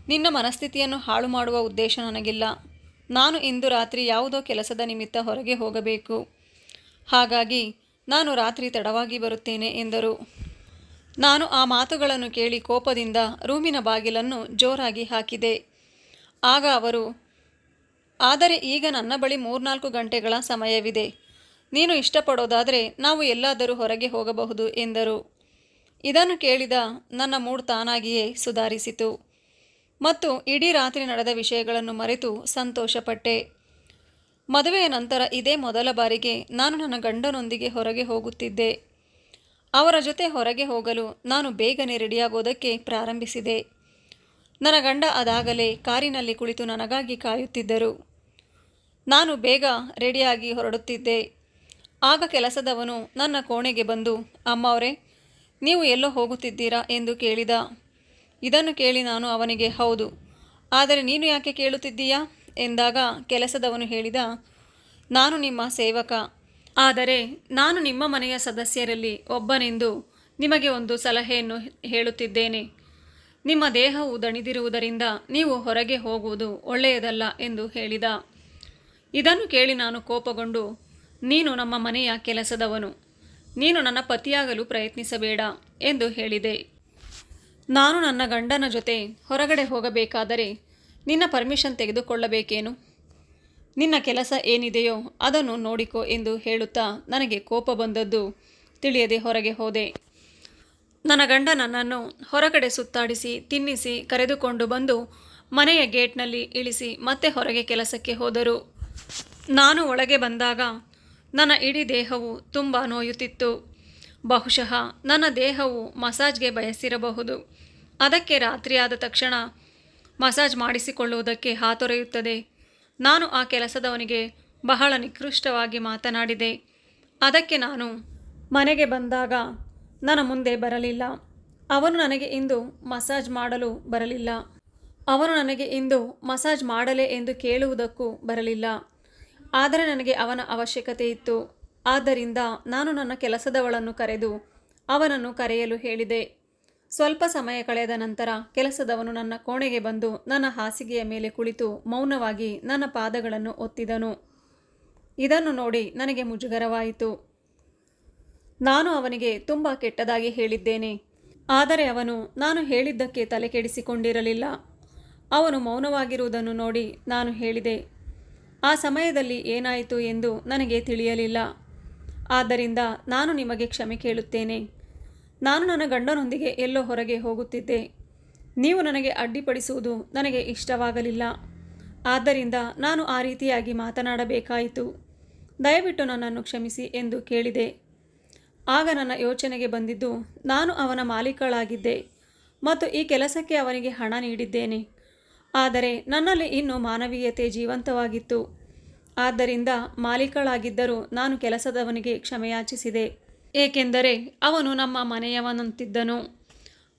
ನಿನ್ನ ಮನಸ್ಥಿತಿಯನ್ನು ಹಾಳು ಮಾಡುವ ಉದ್ದೇಶ ನನಗಿಲ್ಲ. ನಾನು ಇಂದು ರಾತ್ರಿ ಯಾವುದೋ ಕೆಲಸದ ನಿಮಿತ್ತ ಹೊರಗೆ ಹೋಗಬೇಕು. ಹಾಗಾಗಿ ನಾನು ರಾತ್ರಿ ತಡವಾಗಿ ಬರುತ್ತೇನೆ ಎಂದರು. ನಾನು ಆ ಮಾತುಗಳನ್ನು ಕೇಳಿ ಕೋಪದಿಂದ ರೂಮಿನ ಬಾಗಿಲನ್ನು ಜೋರಾಗಿ ಹಾಕಿದೆ. ಆಗ ಅವರು ಆದರೆ ಈಗ ನನ್ನ ಬಳಿ ಮೂರ್ನಾಲ್ಕು ಗಂಟೆಗಳ ಸಮಯವಿದೆ. ನೀನು ಇಷ್ಟಪಡೋದಾದರೆ ನಾವು ಎಲ್ಲಾದರೂ ಹೊರಗೆ ಹೋಗಬಹುದು ಎಂದರು. ಇದನ್ನು ಕೇಳಿದ ನನ್ನ ಮೂಡ್ ತಾನಾಗಿಯೇ ಸುಧಾರಿಸಿತು. ಮತ್ತು ಇಡೀ ರಾತ್ರಿ ನಡೆದ ವಿಷಯಗಳನ್ನು ಮರೆತು ಸಂತೋಷಪಟ್ಟೆ. ಮದುವೆಯ ನಂತರ ಇದೇ ಮೊದಲ ಬಾರಿಗೆ ನಾನು ನನ್ನ ಗಂಡನೊಂದಿಗೆ ಹೊರಗೆ ಹೋಗುತ್ತಿದ್ದೆ. ಅವರ ಜೊತೆ ಹೊರಗೆ ಹೋಗಲು ನಾನು ಬೇಗನೆ ರೆಡಿಯಾಗೋದಕ್ಕೆ ಪ್ರಾರಂಭಿಸಿದೆ. ನನ್ನ ಗಂಡ ಅದಾಗಲೇ ಕಾರಿನಲ್ಲಿ ಕುಳಿತು ನನಗಾಗಿ ಕಾಯುತ್ತಿದ್ದರು. ನಾನು ಬೇಗ ರೆಡಿಯಾಗಿ ಹೊರಡುತ್ತಿದ್ದೆ. ಆಗ ಕೆಲಸದವನು ನನ್ನ ಕೋಣೆಗೆ ಬಂದು ಅಮ್ಮವರೇ ನೀವು ಎಲ್ಲೋ ಹೋಗುತ್ತಿದ್ದೀರಾ? ಎಂದು ಕೇಳಿದ. ಇದನ್ನು ಕೇಳಿ ನಾನು ಅವನಿಗೆ, ಹೌದು, ಆದರೆ ನೀನು ಯಾಕೆ ಕೇಳುತ್ತಿದ್ದೀಯಾ? ಎಂದಾಗ ಕೆಲಸದವನು ಹೇಳಿದ, ನಾನು ನಿಮ್ಮ ಸೇವಕ, ಆದರೆ ನಾನು ನಿಮ್ಮ ಮನೆಯ ಸದಸ್ಯರಲ್ಲಿ ಒಬ್ಬನೆಂದು ನಿಮಗೆ ಒಂದು ಸಲಹೆಯನ್ನು ಹೇಳುತ್ತಿದ್ದೇನೆ. ನಿಮ್ಮ ದೇಹವು ದಣಿದಿರುವುದರಿಂದ ನೀವು ಹೊರಗೆ ಹೋಗುವುದು ಒಳ್ಳೆಯದಲ್ಲ, ಎಂದು ಹೇಳಿದ. ಇದನ್ನು ಕೇಳಿ ನಾನು ಕೋಪಗೊಂಡು, ನೀನು ನಮ್ಮ ಮನೆಯ ಕೆಲಸದವನು. ನೀನು ನನ್ನ ಪತಿಯಾಗಲು ಪ್ರಯತ್ನಿಸಬೇಡ ಎಂದು ಹೇಳಿದೆ. ನಾನು ನನ್ನ ಗಂಡನ ಜೊತೆ ಹೊರಗಡೆ ಹೋಗಬೇಕಾದರೆ ನಿನ್ನ ಪರ್ಮಿಷನ್ ತೆಗೆದುಕೊಳ್ಳಬೇಕೇನು? ನಿನ್ನ ಕೆಲಸ ಏನಿದೆಯೋ ಅದನ್ನು ನೋಡಿಕೋ ಎಂದು ಹೇಳುತ್ತಾ ನನಗೆ ಕೋಪ ಬಂದದ್ದು ತಿಳಿಯದೆ ಹೊರಗೆ ಹೋದೆ. ನನ್ನ ಗಂಡ ನನ್ನನ್ನು ಹೊರಗಡೆ ಸುತ್ತಾಡಿಸಿ, ತಿನ್ನಿಸಿ, ಕರೆದುಕೊಂಡು ಬಂದು ಮನೆಯ ಗೇಟ್ನಲ್ಲಿ ಇಳಿಸಿ ಮತ್ತೆ ಹೊರಗೆ ಕೆಲಸಕ್ಕೆ ಹೋದರು. ನಾನು ಒಳಗೆ ಬಂದಾಗ ನನ್ನ ಇಡೀ ದೇಹವು ತುಂಬ ನೋಯುತ್ತಿತ್ತು. ಬಹುಶಃ ನನ್ನ ದೇಹವು ಮಸಾಜ್ಗೆ ಬಯಸಿರಬಹುದು. ಅದಕ್ಕೆ ರಾತ್ರಿಯಾದ ತಕ್ಷಣ ಮಸಾಜ್ ಮಾಡಿಸಿಕೊಳ್ಳುವುದಕ್ಕೆ ಹಾತೊರೆಯುತ್ತದೆ. ನಾನು ಆ ಕೆಲಸದವನಿಗೆ ಬಹಳ ನಿಕೃಷ್ಟವಾಗಿ ಮಾತನಾಡಿದೆ. ಅದಕ್ಕೆ ನಾನು ಮನೆಗೆ ಬಂದಾಗ ನನ್ನ ಮುಂದೆ ಬರಲಿಲ್ಲ. ಅವನು ನನಗೆ ಇಂದು ಮಸಾಜ್ ಮಾಡಲು ಬರಲಿಲ್ಲ. ಅವನು ನನಗೆ ಇಂದು ಮಸಾಜ್ ಮಾಡಲೇ ಎಂದು ಕೇಳುವುದಕ್ಕೂ ಬರಲಿಲ್ಲ. ಆದರೆ ನನಗೆ ಅವನ ಅವಶ್ಯಕತೆ ಇತ್ತು. ಆದ್ದರಿಂದ ನಾನು ನನ್ನ ಕೆಲಸದವಳನ್ನು ಕರೆದು ಅವನನ್ನು ಕರೆಯಲು ಹೇಳಿದೆ. ಸ್ವಲ್ಪ ಸಮಯ ಕಳೆದ ನಂತರ ಕೆಲಸದವನು ನನ್ನ ಕೋಣೆಗೆ ಬಂದು ನನ್ನ ಹಾಸಿಗೆಯ ಮೇಲೆ ಕುಳಿತು ಮೌನವಾಗಿ ನನ್ನ ಪಾದಗಳನ್ನು ಒತ್ತಿದನು. ಇದನ್ನು ನೋಡಿ ನನಗೆ ಮುಜುಗರವಾಯಿತು. ನಾನು ಅವನಿಗೆ ತುಂಬ ಕೆಟ್ಟದಾಗಿ ಹೇಳಿದ್ದೇನೆ. ಆದರೆ ಅವನು, ನಾನು ಹೇಳಿದ್ದಕ್ಕೆ ತಲೆಕೆಡಿಸಿಕೊಂಡಿರಲಿಲ್ಲ. ಅವನು ಮೌನವಾಗಿರುವುದನ್ನು ನೋಡಿ ನಾನು ಹೇಳಿದೆ. ಆ ಸಮಯದಲ್ಲಿ ಏನಾಯಿತು ಎಂದು ನನಗೆ ತಿಳಿಯಲಿಲ್ಲ. ಆದ್ದರಿಂದ ನಾನು ನಿಮಗೆ ಕ್ಷಮೆ ಕೇಳುತ್ತೇನೆ. ನಾನು ನನ್ನ ಗಂಡನೊಂದಿಗೆ ಎಲ್ಲೋ ಹೊರಗೆ ಹೋಗುತ್ತಿದ್ದೆ. ನೀವು ನನಗೆ ಅಡ್ಡಿಪಡಿಸುವುದು ನನಗೆ ಇಷ್ಟವಾಗಲಿಲ್ಲ. ಆದ್ದರಿಂದ ನಾನು ಆ ರೀತಿಯಾಗಿ ಮಾತನಾಡಬೇಕಾಯಿತು. ದಯವಿಟ್ಟು ನನ್ನನ್ನು ಕ್ಷಮಿಸಿ ಎಂದು ಕೇಳಿದೆ. ಆಗ ನನ್ನ ಯೋಚನೆಗೆ ಬಂದಿದ್ದು, ನಾನು ಅವನ ಮಾಲೀಕಳಾಗಿದ್ದೆ ಮತ್ತು ಈ ಕೆಲಸಕ್ಕೆ ಅವನಿಗೆ ಹಣ ನೀಡಿದ್ದೇನೆ. ಆದರೆ ನನ್ನಲ್ಲಿ ಇನ್ನೂ ಮಾನವೀಯತೆ ಜೀವಂತವಾಗಿತ್ತು. ಆದ್ದರಿಂದ ಮಾಲೀಕಳಾಗಿದ್ದರೂ ನಾನು ಕೆಲಸದವನಿಗೆ ಕ್ಷಮೆಯಾಚಿಸಿದೆ. ಏಕೆಂದರೆ ಅವನು ನಮ್ಮ ಮನೆಯವನಂತಿದ್ದನು.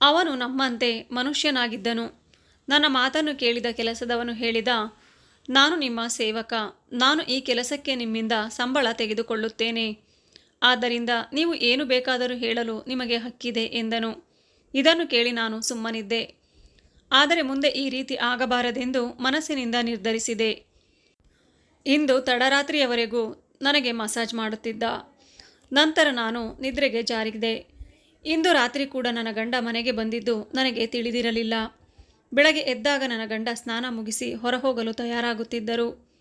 ಅವನು ನಮ್ಮಂತೆ ಮನುಷ್ಯನಾಗಿದ್ದನು. ನನ್ನ ಮಾತನ್ನು ಕೇಳಿದ ಕೆಲಸದವನು ಹೇಳಿದ, ನಾನು ನಿಮ್ಮ ಸೇವಕ. ನಾನು ಈ ಕೆಲಸಕ್ಕೆ ನಿಮ್ಮಿಂದ ಸಂಬಳ ತೆಗೆದುಕೊಳ್ಳುತ್ತೇನೆ. ಆದ್ದರಿಂದ ನೀವು ಏನು ಬೇಕಾದರೂ ಹೇಳಲು ನಿಮಗೆ ಹಕ್ಕಿದೆ ಎಂದನು. ಇದನ್ನು ಕೇಳಿ ನಾನು ಸುಮ್ಮನಿದ್ದೆ. ಆದರೆ ಮುಂದೆ ಈ ರೀತಿ ಆಗಬಾರದೆಂದು ಮನಸ್ಸಿನಿಂದ ನಿರ್ಧರಿಸಿದೆ. ಇಂದು ತಡರಾತ್ರಿಯವರೆಗೂ ನನಗೆ ಮಸಾಜ್ ಮಾಡುತ್ತಿದ್ದ. ನಂತರ ನಾನು ನಿದ್ರೆಗೆ ಜಾರಿದೆ. ಇಂದು ರಾತ್ರಿ ಕೂಡ ನನ್ನ ಗಂಡ ಮನೆಗೆ ಬಂದಿದ್ದು ನನಗೆ ತಿಳಿದಿರಲಿಲ್ಲ. ಬೆಳಗ್ಗೆ ಎದ್ದಾಗ ನನ್ನ ಗಂಡ ಸ್ನಾನ ಮುಗಿಸಿ ಹೊರಹೋಗಲು ತಯಾರಾಗುತ್ತಿದ್ದರು.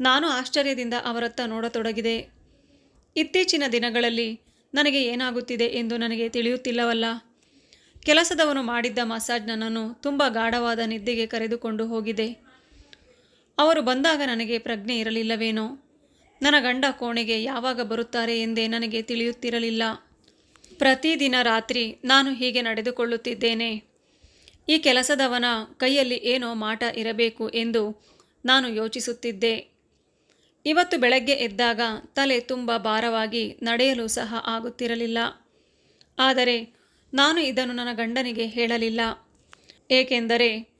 ನಾನು ಆಶ್ಚರ್ಯದಿಂದ ಅವರತ್ತ ನೋಡತೊಡಗಿದೆ. ಇತ್ತೀಚಿನ ದಿನಗಳಲ್ಲಿ ನನಗೆ ಏನಾಗುತ್ತಿದೆ ಎಂದು ನನಗೆ ತಿಳಿಯುತ್ತಿಲ್ಲವಲ್ಲ. ಕೆಲಸದವನು ಮಾಡಿದ್ದ ಮಸಾಜ್ ನನ್ನನ್ನು ತುಂಬ ಗಾಢವಾದ ನಿದ್ದೆಗೆ ಕರೆದುಕೊಂಡು ಹೋಗಿದೆ. ಅವರು ಬಂದಾಗ ನನಗೆ ಪ್ರಜ್ಞೆ ಇರಲಿಲ್ಲವೇನೋ? ನನ್ನ ಗಂಡ ಕೋಣೆಗೆ ಯಾವಾಗ ಬರುತ್ತಾರೆ ಎಂದೇ ನನಗೆ ತಿಳಿಯುತ್ತಿರಲಿಲ್ಲ. ಪ್ರತಿದಿನ ರಾತ್ರಿ ನಾನು ಹೀಗೆ ನಡೆದುಕೊಳ್ಳುತ್ತಿದ್ದೇನೆ. ಈ ಕೆಲಸದವನ ಕೈಯಲ್ಲಿ ಏನೋ ಮಾಟ ಇರಬೇಕು ಎಂದು ನಾನು ಯೋಚಿಸುತ್ತಿದ್ದೆ. ಇವತ್ತು ಬೆಳಗ್ಗೆ ಎದ್ದಾಗ ತಲೆ ತುಂಬ ಭಾರವಾಗಿ ನಡೆಯಲು ಸಹ ಆಗುತ್ತಿರಲಿಲ್ಲ. ಆದರೆ ನಾನು ಇದನ್ನು ನನ್ನ ಗಂಡನಿಗೆ ಹೇಳಲಿಲ್ಲ. ಏಕೆಂದರೆ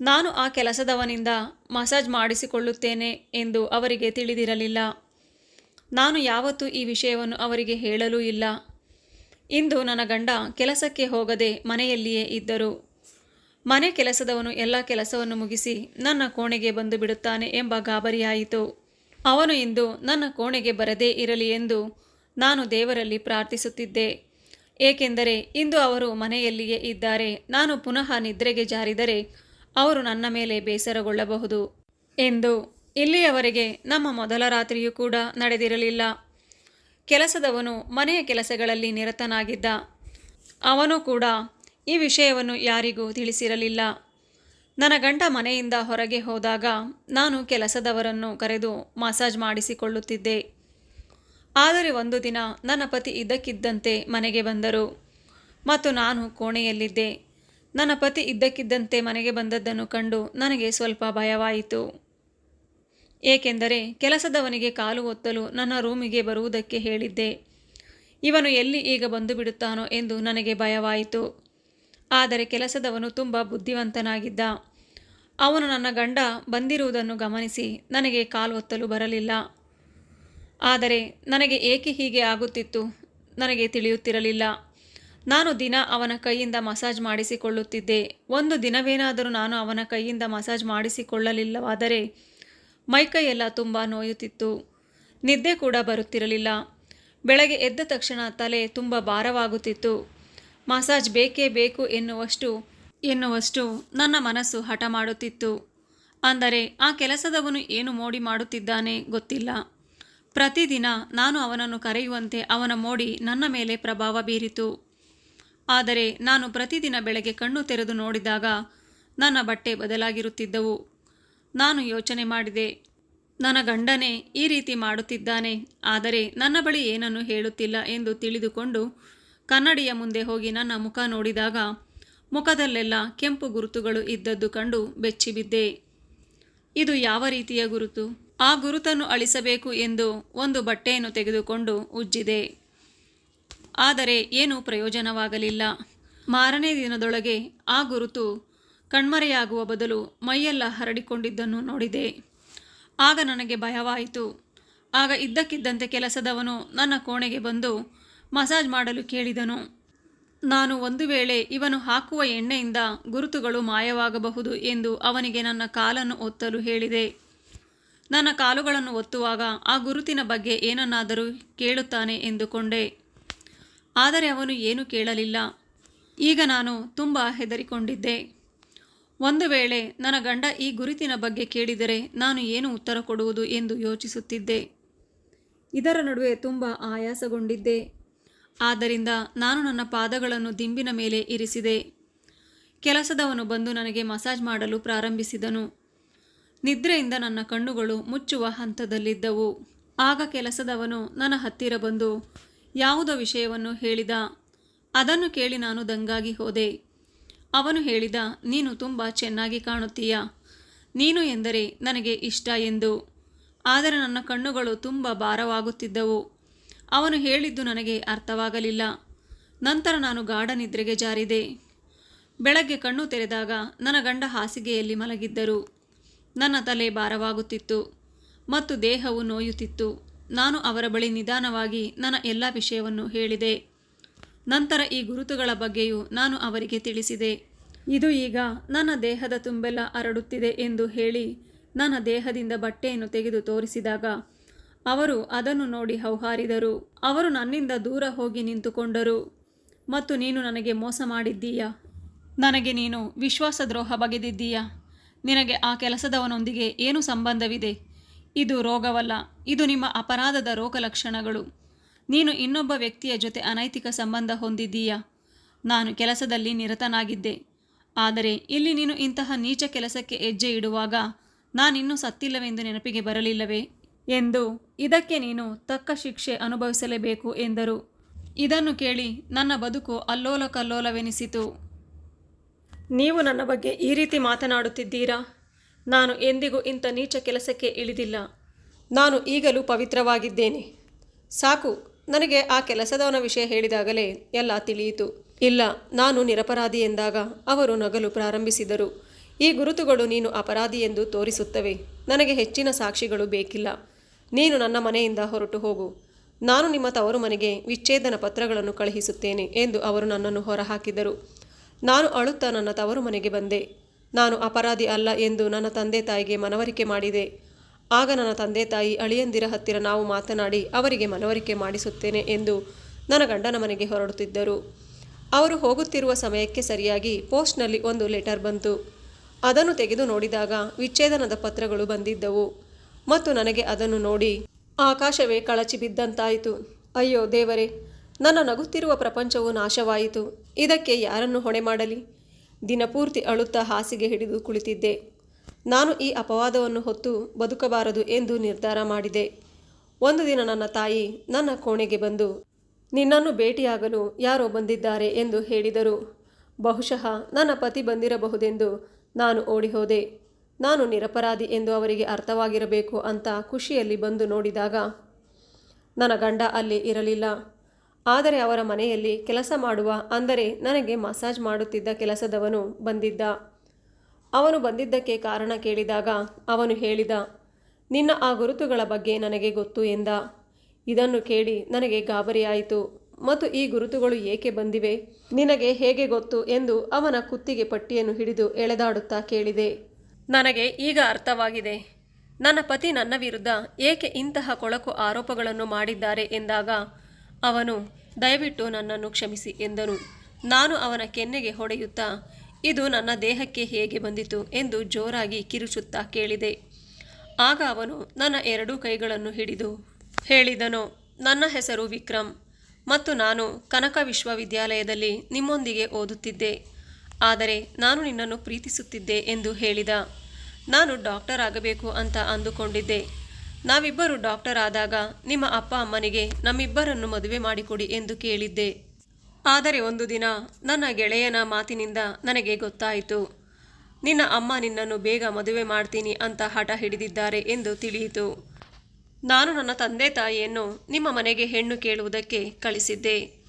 ನಾನು ಆ ಕೆಲಸದವನಿಂದ ಮಸಾಜ್ ಮಾಡಿಸಿಕೊಳ್ಳುತ್ತೇನೆ ಎಂದು ಅವರಿಗೆ ತಿಳಿದಿರಲಿಲ್ಲ. ನಾನು ಯಾವತ್ತೂ ಈ ವಿಷಯವನ್ನು ಅವರಿಗೆ ಹೇಳಲೂ ಇಲ್ಲ. ಇಂದು ನನ್ನ ಗಂಡ ಕೆಲಸಕ್ಕೆ ಹೋಗದೆ ಮನೆಯಲ್ಲಿಯೇ ಇದ್ದರು. ಮನೆ ಕೆಲಸದವನು ಎಲ್ಲ ಕೆಲಸವನ್ನು ಮುಗಿಸಿ ನನ್ನ ಕೋಣೆಗೆ ಬಂದು ಬಿಡುತ್ತಾನೆ ಎಂಬ ಗಾಬರಿಯಾಯಿತು. ಅವನು ಇಂದು ನನ್ನ ಕೋಣೆಗೆ ಬರದೇ ಇರಲಿ ಎಂದು ನಾನು ದೇವರಲ್ಲಿ ಪ್ರಾರ್ಥಿಸುತ್ತಿದ್ದೆ. ಏಕೆಂದರೆ ಇಂದು ಅವರು ಮನೆಯಲ್ಲಿಯೇ ಇದ್ದಾರೆ. ನಾನು ಪುನಃ ನಿದ್ರೆಗೆ ಜಾರಿದರೆ ಅವರು ನನ್ನ ಮೇಲೆ ಬೇಸರಗೊಳ್ಳಬಹುದು ಎಂದು. ಇಲ್ಲಿಯವರೆಗೆ ನಮ್ಮ ಮೊದಲ ರಾತ್ರಿಯೂ ಕೂಡ ನಡೆದಿರಲಿಲ್ಲ. ಕೆಲಸದವನು ಮನೆಯ ಕೆಲಸಗಳಲ್ಲಿ ನಿರತನಾಗಿದ್ದ. ಅವನು ಕೂಡ ಈ ವಿಷಯವನ್ನು ಯಾರಿಗೂ ತಿಳಿಸಿರಲಿಲ್ಲ. ನನ್ನ ಗಂಡ ಮನೆಯಿಂದ ಹೊರಗೆ ಹೋದಾಗ ನಾನು ಕೆಲಸದವರನ್ನು ಕರೆದು ಮಸಾಜ್ ಮಾಡಿಸಿಕೊಳ್ಳುತ್ತಿದ್ದೆ. ಆದರೆ ಒಂದು ದಿನ ನನ್ನ ಪತಿ ಇದ್ದಕ್ಕಿದ್ದಂತೆ ಮನೆಗೆ ಬಂದರು. ಮತ್ತು ನಾನು ಕೋಣೆಯಲ್ಲಿದ್ದೆ. ನನ್ನ ಪತಿ ಇದ್ದಕ್ಕಿದ್ದಂತೆ ಮನೆಗೆ ಬಂದದ್ದನ್ನು ಕಂಡು ನನಗೆ ಸ್ವಲ್ಪ ಭಯವಾಯಿತು. ಏಕೆಂದರೆ ಕೆಲಸದವನಿಗೆ ಕಾಲು ಒತ್ತಲು ನನ್ನ ರೂಮಿಗೆ ಬರುವುದಕ್ಕೆ ಹೇಳಿದ್ದೆ. ಇವನು ಎಲ್ಲಿ ಈಗ ಬಂದು ಬಿಡುತ್ತಾನೋ ಎಂದು ನನಗೆ ಭಯವಾಯಿತು. ಆದರೆ ಕೆಲಸದವನು ತುಂಬ ಬುದ್ಧಿವಂತನಾಗಿದ್ದ. ಅವನು ನನ್ನ ಗಂಡ ಬಂದಿರುವುದನ್ನು ಗಮನಿಸಿ ನನಗೆ ಕಾಲು ಒತ್ತಲು ಬರಲಿಲ್ಲ. ಆದರೆ ನನಗೆ ಏಕೆ ಹೀಗೆ ಆಗುತ್ತಿತ್ತು? ನನಗೆ ತಿಳಿಯುತ್ತಿರಲಿಲ್ಲ. ನಾನು ದಿನ ಅವನ ಕೈಯಿಂದ ಮಸಾಜ್ ಮಾಡಿಸಿಕೊಳ್ಳುತ್ತಿದ್ದೆ. ಒಂದು ದಿನವೇನಾದರೂ ನಾನು ಅವನ ಕೈಯಿಂದ ಮಸಾಜ್ ಮಾಡಿಸಿಕೊಳ್ಳಲಿಲ್ಲವಾದರೆ ಮೈಕೈಯೆಲ್ಲ ತುಂಬ ನೋಯುತ್ತಿತ್ತು. ನಿದ್ದೆ ಕೂಡ ಬರುತ್ತಿರಲಿಲ್ಲ. ಬೆಳಗ್ಗೆ ಎದ್ದ ತಕ್ಷಣ ತಲೆ ತುಂಬ ಭಾರವಾಗುತ್ತಿತ್ತು. ಮಸಾಜ್ ಬೇಕೇ ಬೇಕು ಎನ್ನುವಷ್ಟು ಎನ್ನುವಷ್ಟು ನನ್ನ ಮನಸ್ಸು ಹಠ ಮಾಡುತ್ತಿತ್ತು. ಅಂದರೆ ಆ ಕೆಲಸದವನು ಏನು ಮೋಡಿ ಮಾಡುತ್ತಿದ್ದಾನೆ ಗೊತ್ತಿಲ್ಲ. ಪ್ರತಿದಿನ ನಾನು ಅವನನ್ನು ಕರೆಯುವಂತೆ ಅವನ ಮೋಡಿ ನನ್ನ ಮೇಲೆ ಪ್ರಭಾವ ಬೀರಿತು. ಆದರೆ ನಾನು ಪ್ರತಿದಿನ ಬೆಳಗ್ಗೆ ಕಣ್ಣು ತೆರೆದು ನೋಡಿದಾಗ ನನ್ನ ಬಟ್ಟೆ ಬದಲಾಗಿರುತ್ತಿದ್ದವು. ನಾನು ಯೋಚನೆ ಮಾಡಿದೆ, ನನ್ನ ಗಂಡನೇ ಈ ರೀತಿ ಮಾಡುತ್ತಿದ್ದಾನೆ, ಆದರೆ ನನ್ನ ಬಳಿ ಏನನ್ನು ಹೇಳುತ್ತಿಲ್ಲ ಎಂದು ತಿಳಿದುಕೊಂಡು ಕನ್ನಡಿಯ ಮುಂದೆ ಹೋಗಿ ನನ್ನ ಮುಖ ನೋಡಿದಾಗ ಮುಖದಲ್ಲೆಲ್ಲ ಕೆಂಪು ಗುರುತುಗಳು ಇದ್ದದ್ದು ಕಂಡು ಬೆಚ್ಚಿಬಿದ್ದೆ. ಇದು ಯಾವ ರೀತಿಯ ಗುರುತು? ಆ ಗುರುತನ್ನು ಅಳಿಸಬೇಕು ಎಂದು ಒಂದು ಬಟ್ಟೆಯನ್ನು ತೆಗೆದುಕೊಂಡು ಉಜ್ಜಿದೆ. ಆದರೆ ಏನೂ ಪ್ರಯೋಜನವಾಗಲಿಲ್ಲ. ಮಾರನೇ ದಿನದೊಳಗೆ ಆ ಗುರುತು ಕಣ್ಮರೆಯಾಗುವ ಬದಲು ಮೈಯೆಲ್ಲ ಹರಡಿಕೊಂಡಿದ್ದನ್ನು ನೋಡಿದೆ. ಆಗ ನನಗೆ ಭಯವಾಯಿತು. ಆಗ ಇದ್ದಕ್ಕಿದ್ದಂತೆ ಕೆಲಸದವನು ನನ್ನ ಕೋಣೆಗೆ ಬಂದು ಮಸಾಜ್ ಮಾಡಲು ಕೇಳಿದನು. ನಾನು ಒಂದು ವೇಳೆ ಇವನು ಹಾಕುವ ಎಣ್ಣೆಯಿಂದ ಗುರುತುಗಳು ಮಾಯವಾಗಬಹುದು ಎಂದು ಅವನಿಗೆ ನನ್ನ ಕಾಲನ್ನು ಒತ್ತಲು ಹೇಳಿದೆ. ನನ್ನ ಕಾಲುಗಳನ್ನು ಒತ್ತುವಾಗ ಆ ಗುರುತಿನ ಬಗ್ಗೆ ಏನನ್ನಾದರೂ ಕೇಳುತ್ತಾನೆ ಎಂದುಕೊಂಡೆ. ಆದರೆ ಅವನು ಏನೂ ಕೇಳಲಿಲ್ಲ. ಈಗ ನಾನು ತುಂಬ ಹೆದರಿಕೊಂಡಿದ್ದೆ. ಒಂದು ವೇಳೆ ನನ್ನ ಗಂಡ ಈ ಗುರುತಿನ ಬಗ್ಗೆ ಕೇಳಿದರೆ ನಾನು ಏನು ಉತ್ತರ ಕೊಡುವುದು ಎಂದು ಯೋಚಿಸುತ್ತಿದ್ದೆ. ಇದರ ನಡುವೆ ತುಂಬ ಆಯಾಸಗೊಂಡಿದ್ದೆ. ಆದ್ದರಿಂದ ನಾನು ನನ್ನ ಪಾದಗಳನ್ನು ದಿಂಬಿನ ಮೇಲೆ ಇರಿಸಿದೆ. ಕೆಲಸದವನು ಬಂದು ನನಗೆ ಮಸಾಜ್ ಮಾಡಲು ಪ್ರಾರಂಭಿಸಿದನು. ನಿದ್ರೆಯಿಂದ ನನ್ನ ಕಣ್ಣುಗಳು ಮುಚ್ಚುವ ಹಂತದಲ್ಲಿದ್ದವು. ಆಗ ಕೆಲಸದವನು ನನ್ನ ಹತ್ತಿರ ಬಂದು, ಯಾವುದೋ ವಿಷಯವನ್ನು ಹೇಳಿದ? ಅದನ್ನು ಕೇಳಿ ನಾನು ದಂಗಾಗಿ ಹೋದೆ. ಅವನು ಹೇಳಿದ, ನೀನು ತುಂಬ ಚೆನ್ನಾಗಿ ಕಾಣುತ್ತೀಯ. ನೀನು ಎಂದರೆ ನನಗೆ ಇಷ್ಟ ಎಂದು. ಆದರೆ ನನ್ನ ಕಣ್ಣುಗಳು ತುಂಬ ಭಾರವಾಗುತ್ತಿದ್ದವು. ಅವನು ಹೇಳಿದ್ದು ನನಗೆ ಅರ್ಥವಾಗಲಿಲ್ಲ. ನಂತರ ನಾನು ಗಾಢ ನಿದ್ರೆಗೆ ಜಾರಿದೆ. ಬೆಳಗ್ಗೆ ಕಣ್ಣು ತೆರೆದಾಗ ನನ್ನ ಗಂಡ ಹಾಸಿಗೆಯಲ್ಲಿ ಮಲಗಿದ್ದರು. ನನ್ನ ತಲೆ ಭಾರವಾಗುತ್ತಿತ್ತು ಮತ್ತು ದೇಹವು ನೋಯುತ್ತಿತ್ತು. ನಾನು ಅವರ ಬಳಿ ನಿಧಾನವಾಗಿ ನನ್ನ ಎಲ್ಲ ವಿಷಯವನ್ನು ಹೇಳಿದೆ. ನಂತರ ಈ ಗುರುತುಗಳ ಬಗ್ಗೆಯೂ ನಾನು ಅವರಿಗೆ ತಿಳಿಸಿದೆ. ಇದು ಈಗ ನನ್ನ ದೇಹದ ತುಂಬೆಲ್ಲ ಹರಡುತ್ತಿದೆ ಎಂದು ಹೇಳಿ ನನ್ನ ದೇಹದಿಂದ ಬಟ್ಟೆಯನ್ನು ತೆಗೆದು ತೋರಿಸಿದಾಗ ಅವರು ಅದನ್ನು ನೋಡಿ ಹೌಹಾರಿದರು. ಅವರು ನನ್ನಿಂದ ದೂರ ಹೋಗಿ ನಿಂತುಕೊಂಡರು. ಮತ್ತು ನೀನು ನನಗೆ ಮೋಸ ಮಾಡಿದ್ದೀಯಾ? ನನಗೆ ನೀನು ವಿಶ್ವಾಸದ್ರೋಹ ಬಗೆದಿದ್ದೀಯಾ? ನಿನಗೆ ಆ ಕೆಲಸದವನೊಂದಿಗೆ ಏನು ಸಂಬಂಧವಿದೆ? ಇದು ರೋಗವಲ್ಲ, ಇದು ನಿಮ್ಮ ಅಪರಾಧದ ರೋಗ ಲಕ್ಷಣಗಳು ನೀನು ಇನ್ನೊಬ್ಬ ವ್ಯಕ್ತಿಯ ಜೊತೆ ಅನೈತಿಕ ಸಂಬಂಧ ಹೊಂದಿದ್ದೀಯಾ? ನಾನು ಕೆಲಸದಲ್ಲಿ ನಿರತನಾಗಿದ್ದೆ. ಆದರೆ ಇಲ್ಲಿ ನೀನು ಇಂತಹ ನೀಚ ಕೆಲಸಕ್ಕೆ ಹೆಜ್ಜೆ ಇಡುವಾಗ ನಾನಿನ್ನೂ ಸತ್ತಿಲ್ಲವೆಂದು ನೆನಪಿಗೆ ಬರಲಿಲ್ಲವೇ? ಎಂದು ಇದಕ್ಕೆ ನೀನು ತಕ್ಕ ಶಿಕ್ಷೆ ಅನುಭವಿಸಲೇಬೇಕು ಎಂದರು. ಇದನ್ನು ಕೇಳಿ ನನ್ನ ಬದುಕು ಅಲ್ಲೋಲ ಕಲ್ಲೋಲವೆನಿಸಿತು ನೀವು ನನ್ನ ಬಗ್ಗೆ ಈ ರೀತಿ ಮಾತನಾಡುತ್ತಿದ್ದೀರಾ? ನಾನು ಎಂದಿಗೂ ಇಂಥ ನೀಚ ಕೆಲಸಕ್ಕೆ ಇಳಿದಿಲ್ಲ. ನಾನು ಈಗಲೂ ಪವಿತ್ರವಾಗಿದ್ದೇನೆ. ಸಾಕು, ನನಗೆ ಆ ಕೆಲಸದವನ ವಿಷಯ ಹೇಳಿದಾಗಲೇ ಎಲ್ಲ ತಿಳಿಯಿತು. ಇಲ್ಲ, ನಾನು ನಿರಪರಾಧಿ ಎಂದಾಗ ಅವರು ನಗಲು ಪ್ರಾರಂಭಿಸಿದರು. ಈ ಗುರುತುಗಳು ನೀನು ಅಪರಾಧಿ ಎಂದು ತೋರಿಸುತ್ತವೆ. ನನಗೆ ಹೆಚ್ಚಿನ ಸಾಕ್ಷಿಗಳು ಬೇಕಿಲ್ಲ. ನೀನು ನನ್ನ ಮನೆಯಿಂದ ಹೊರಟು ಹೋಗು. ನಾನು ನಿಮ್ಮ ತವರು ಮನೆಗೆ ವಿಚ್ಛೇದನ ಪತ್ರಗಳನ್ನು ಕಳುಹಿಸುತ್ತೇನೆ ಎಂದು ಅವರು ನನ್ನನ್ನು ಹೊರಹಾಕಿದರು. ನಾನು ಅಳುತ್ತಾ ನನ್ನ ತವರು ಮನೆಗೆ ಬಂದೆ. ನಾನು ಅಪರಾಧಿ ಅಲ್ಲ ಎಂದು ನನ್ನ ತಂದೆ ತಾಯಿಗೆ ಮನವರಿಕೆ ಮಾಡಿದೆ. ಆಗ ನನ್ನ ತಂದೆ ತಾಯಿ ಅಳಿಯಂದಿರ ಹತ್ತಿರ ನಾವು ಮಾತನಾಡಿ ಅವರಿಗೆ ಮನವರಿಕೆ ಮಾಡಿಸುತ್ತೇನೆ ಎಂದು ನನ್ನ ಗಂಡನ ಮನೆಗೆ ಹೊರಡುತ್ತಿದ್ದರು. ಅವರು ಹೋಗುತ್ತಿರುವ ಸಮಯಕ್ಕೆ ಸರಿಯಾಗಿ ಪೋಸ್ಟ್ನಲ್ಲಿ ಒಂದು ಲೆಟರ್ ಬಂತು. ಅದನ್ನು ತೆಗೆದು ನೋಡಿದಾಗ ವಿಚ್ಛೇದನದ ಪತ್ರಗಳು ಬಂದಿದ್ದವು ಮತ್ತು ನನಗೆ ಅದನ್ನು ನೋಡಿ ಆಕಾಶವೇ ಕಳಚಿ ಬಿದ್ದಂತಾಯಿತು ಅಯ್ಯೋ ದೇವರೇ ನನ್ನ ನಗುತ್ತಿರುವ ಪ್ರಪಂಚವು ನಾಶವಾಯಿತು. ಇದಕ್ಕೆ ಯಾರನ್ನು ಹೊಣೆ ಮಾಡಲಿ? ದಿನಪೂರ್ತಿ ಅಳುತ್ತಾ ಹಾಸಿಗೆ ಹಿಡಿದು ಕುಳಿತಿದ್ದೆ. ನಾನು ಈ ಅಪವಾದವನ್ನು ಹೊತ್ತು ಬದುಕಬಾರದು ಎಂದು ನಿರ್ಧಾರ ಮಾಡಿದೆ. ಒಂದು ದಿನ ನನ್ನ ತಾಯಿ ನನ್ನ ಕೋಣೆಗೆ ಬಂದು, ನಿನ್ನನ್ನು ಭೇಟಿಯಾಗಲು ಯಾರೋ ಬಂದಿದ್ದಾರೆ? ಎಂದು ಹೇಳಿದರು. ಬಹುಶಃ ನನ್ನ ಪತಿ ಬಂದಿರಬಹುದೆಂದು ನಾನು ಓಡಿಹೋದೆ. ನಾನು ನಿರಪರಾಧಿ ಎಂದು ಅವರಿಗೆ ಅರ್ಥವಾಗಿರಬೇಕು ಅಂತ ಖುಷಿಯಲ್ಲಿ ಬಂದು ನೋಡಿದಾಗ, ನನ್ನ ಗಂಡ ಅಲ್ಲಿ ಇರಲಿಲ್ಲ. ಆದರೆ ಅವರ ಮನೆಯಲ್ಲಿ ಕೆಲಸ ಮಾಡುವ, ಅಂದರೆ ನನಗೆ ಮಸಾಜ್ ಮಾಡುತ್ತಿದ್ದ ಕೆಲಸದವನು ಬಂದಿದ್ದ. ಅವನು ಬಂದಿದ್ದಕ್ಕೆ ಕಾರಣ ಕೇಳಿದಾಗ ಅವನು ಹೇಳಿದ, ನಿನ್ನ ಆ ಗುರುತುಗಳ ಬಗ್ಗೆ ನನಗೆ ಗೊತ್ತು ಎಂದ. ಇದನ್ನು ಕೇಳಿ ನನಗೆ ಗಾಬರಿಯಾಯಿತು. ಮತ್ತು ಈ ಗುರುತುಗಳು ಏಕೆ ಬಂದಿವೆ? ನಿನಗೆ ಹೇಗೆ ಗೊತ್ತು ಎಂದು ಅವನ ಕುತ್ತಿಗೆ ಪಟ್ಟಿಯನ್ನು ಹಿಡಿದು ಎಳೆದಾಡುತ್ತಾ ಕೇಳಿದೆ. ನನಗೆ ಈಗ ಅರ್ಥವಾಗಿದೆ. ನನ್ನ ಪತಿ ನನ್ನ ವಿರುದ್ಧ ಏಕೆ ಇಂತಹ ಕೊಳಕು ಆರೋಪಗಳನ್ನು ಮಾಡಿದ್ದಾರೆ ಎಂದಾಗ ಅವನು, ದಯವಿಟ್ಟು ನನ್ನನ್ನು ಕ್ಷಮಿಸಿ ಎಂದನು. ನಾನು ಅವನ ಕೆನ್ನೆಗೆ ಹೊಡೆಯುತ್ತಾ, ಇದು ನನ್ನ ದೇಹಕ್ಕೆ ಹೇಗೆ ಬಂದಿತು ಎಂದು ಜೋರಾಗಿ ಕಿರುಚುತ್ತಾ ಕೇಳಿದೆ. ಆಗ ಅವನು, ನನ್ನ ಎರಡೂ ಕೈಗಳನ್ನು ಹಿಡಿದು ಹೇಳಿದನು, ನನ್ನ ಹೆಸರು ವಿಕ್ರಮ್ ಮತ್ತು ನಾನು ಕನಕ ವಿಶ್ವವಿದ್ಯಾಲಯದಲ್ಲಿ ನಿಮ್ಮೊಂದಿಗೆ ಓದುತ್ತಿದ್ದೆ. ಆದರೆ ನಾನು ನಿನ್ನನ್ನು ಪ್ರೀತಿಸುತ್ತಿದ್ದೆ ಎಂದು ಹೇಳಿದ. ನಾನು ಡಾಕ್ಟರ್ ಆಗಬೇಕು ಅಂತ ಅಂದುಕೊಂಡಿದ್ದೆ. ನಾವಿಬ್ಬರು ಡಾಕ್ಟರ್ ಆದಾಗ ನಿಮ್ಮ ಅಪ್ಪ ಅಮ್ಮನಿಗೆ ನಮ್ಮಿಬ್ಬರನ್ನು ಮದುವೆ ಮಾಡಿಕೊಡಿ ಎಂದು ಕೇಳಿದ್ದೆ. ಆದರೆ ಒಂದು ದಿನ ನನ್ನ ಗೆಳೆಯನ ಮಾತಿನಿಂದ ನನಗೆ ಗೊತ್ತಾಯಿತು. ನಿನ್ನ ಅಮ್ಮ ನಿನ್ನನ್ನು ಬೇಗ ಮದುವೆ ಮಾಡ್ತೀನಿ ಅಂತ ಹಠ ಹಿಡಿದಿದ್ದಾರೆ ಎಂದು ತಿಳಿಯಿತು. ನಾನು ನನ್ನ ತಂದೆ ತಾಯಿಯನ್ನು ನಿಮ್ಮ ಮನೆಗೆ ಹೆಣ್ಣು ಕೇಳುವುದಕ್ಕೆ ಕಳಿಸಿದ್ದೆ.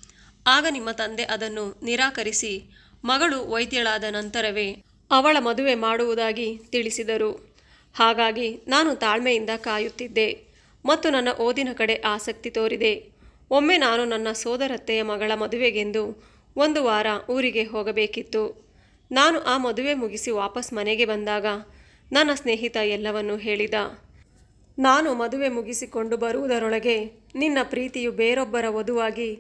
ಆಗ ನಿಮ್ಮ ತಂದೆ ಅದನ್ನು ನಿರಾಕರಿಸಿ ಮಗಳು ವೈದ್ಯಳಾದ ನಂತರವೇ ಅವಳ ಮದುವೆ ಮಾಡುವುದಾಗಿ ತಿಳಿಸಿದರು. ಹಾಗಾಗಿ ನಾನು ತಾಳ್ಮೆಯಿಂದ ಕಾಯುತ್ತಿದ್ದೆ ಮತ್ತು ನನ್ನ ಓದಿನ ಕಡೆ ಆಸಕ್ತಿ ತೋರಿದೆ. ಒಮ್ಮೆ ನಾನು ನನ್ನ ಸೋದರತ್ತೆಯ ಮಗಳ ಮದುವೆಗೆಂದು ಒಂದು ವಾರ ಊರಿಗೆ ಹೋಗಬೇಕಿತ್ತು. ನಾನು ಆ ಮದುವೆ ಮುಗಿಸಿ ವಾಪಸ್ ಮನೆಗೆ ಬಂದಾಗ ನನ್ನ ಸ್ನೇಹಿತ ಎಲ್ಲವನ್ನೂ ಹೇಳಿದ. ನಾನು ಮದುವೆ ಮುಗಿಸಿಕೊಂಡು ಬರುವುದರೊಳಗೆ ನಿನ್ನ ಪ್ರೀತಿಯು ಬೇರೊಬ್ಬರ ವಧುವಾಗಿ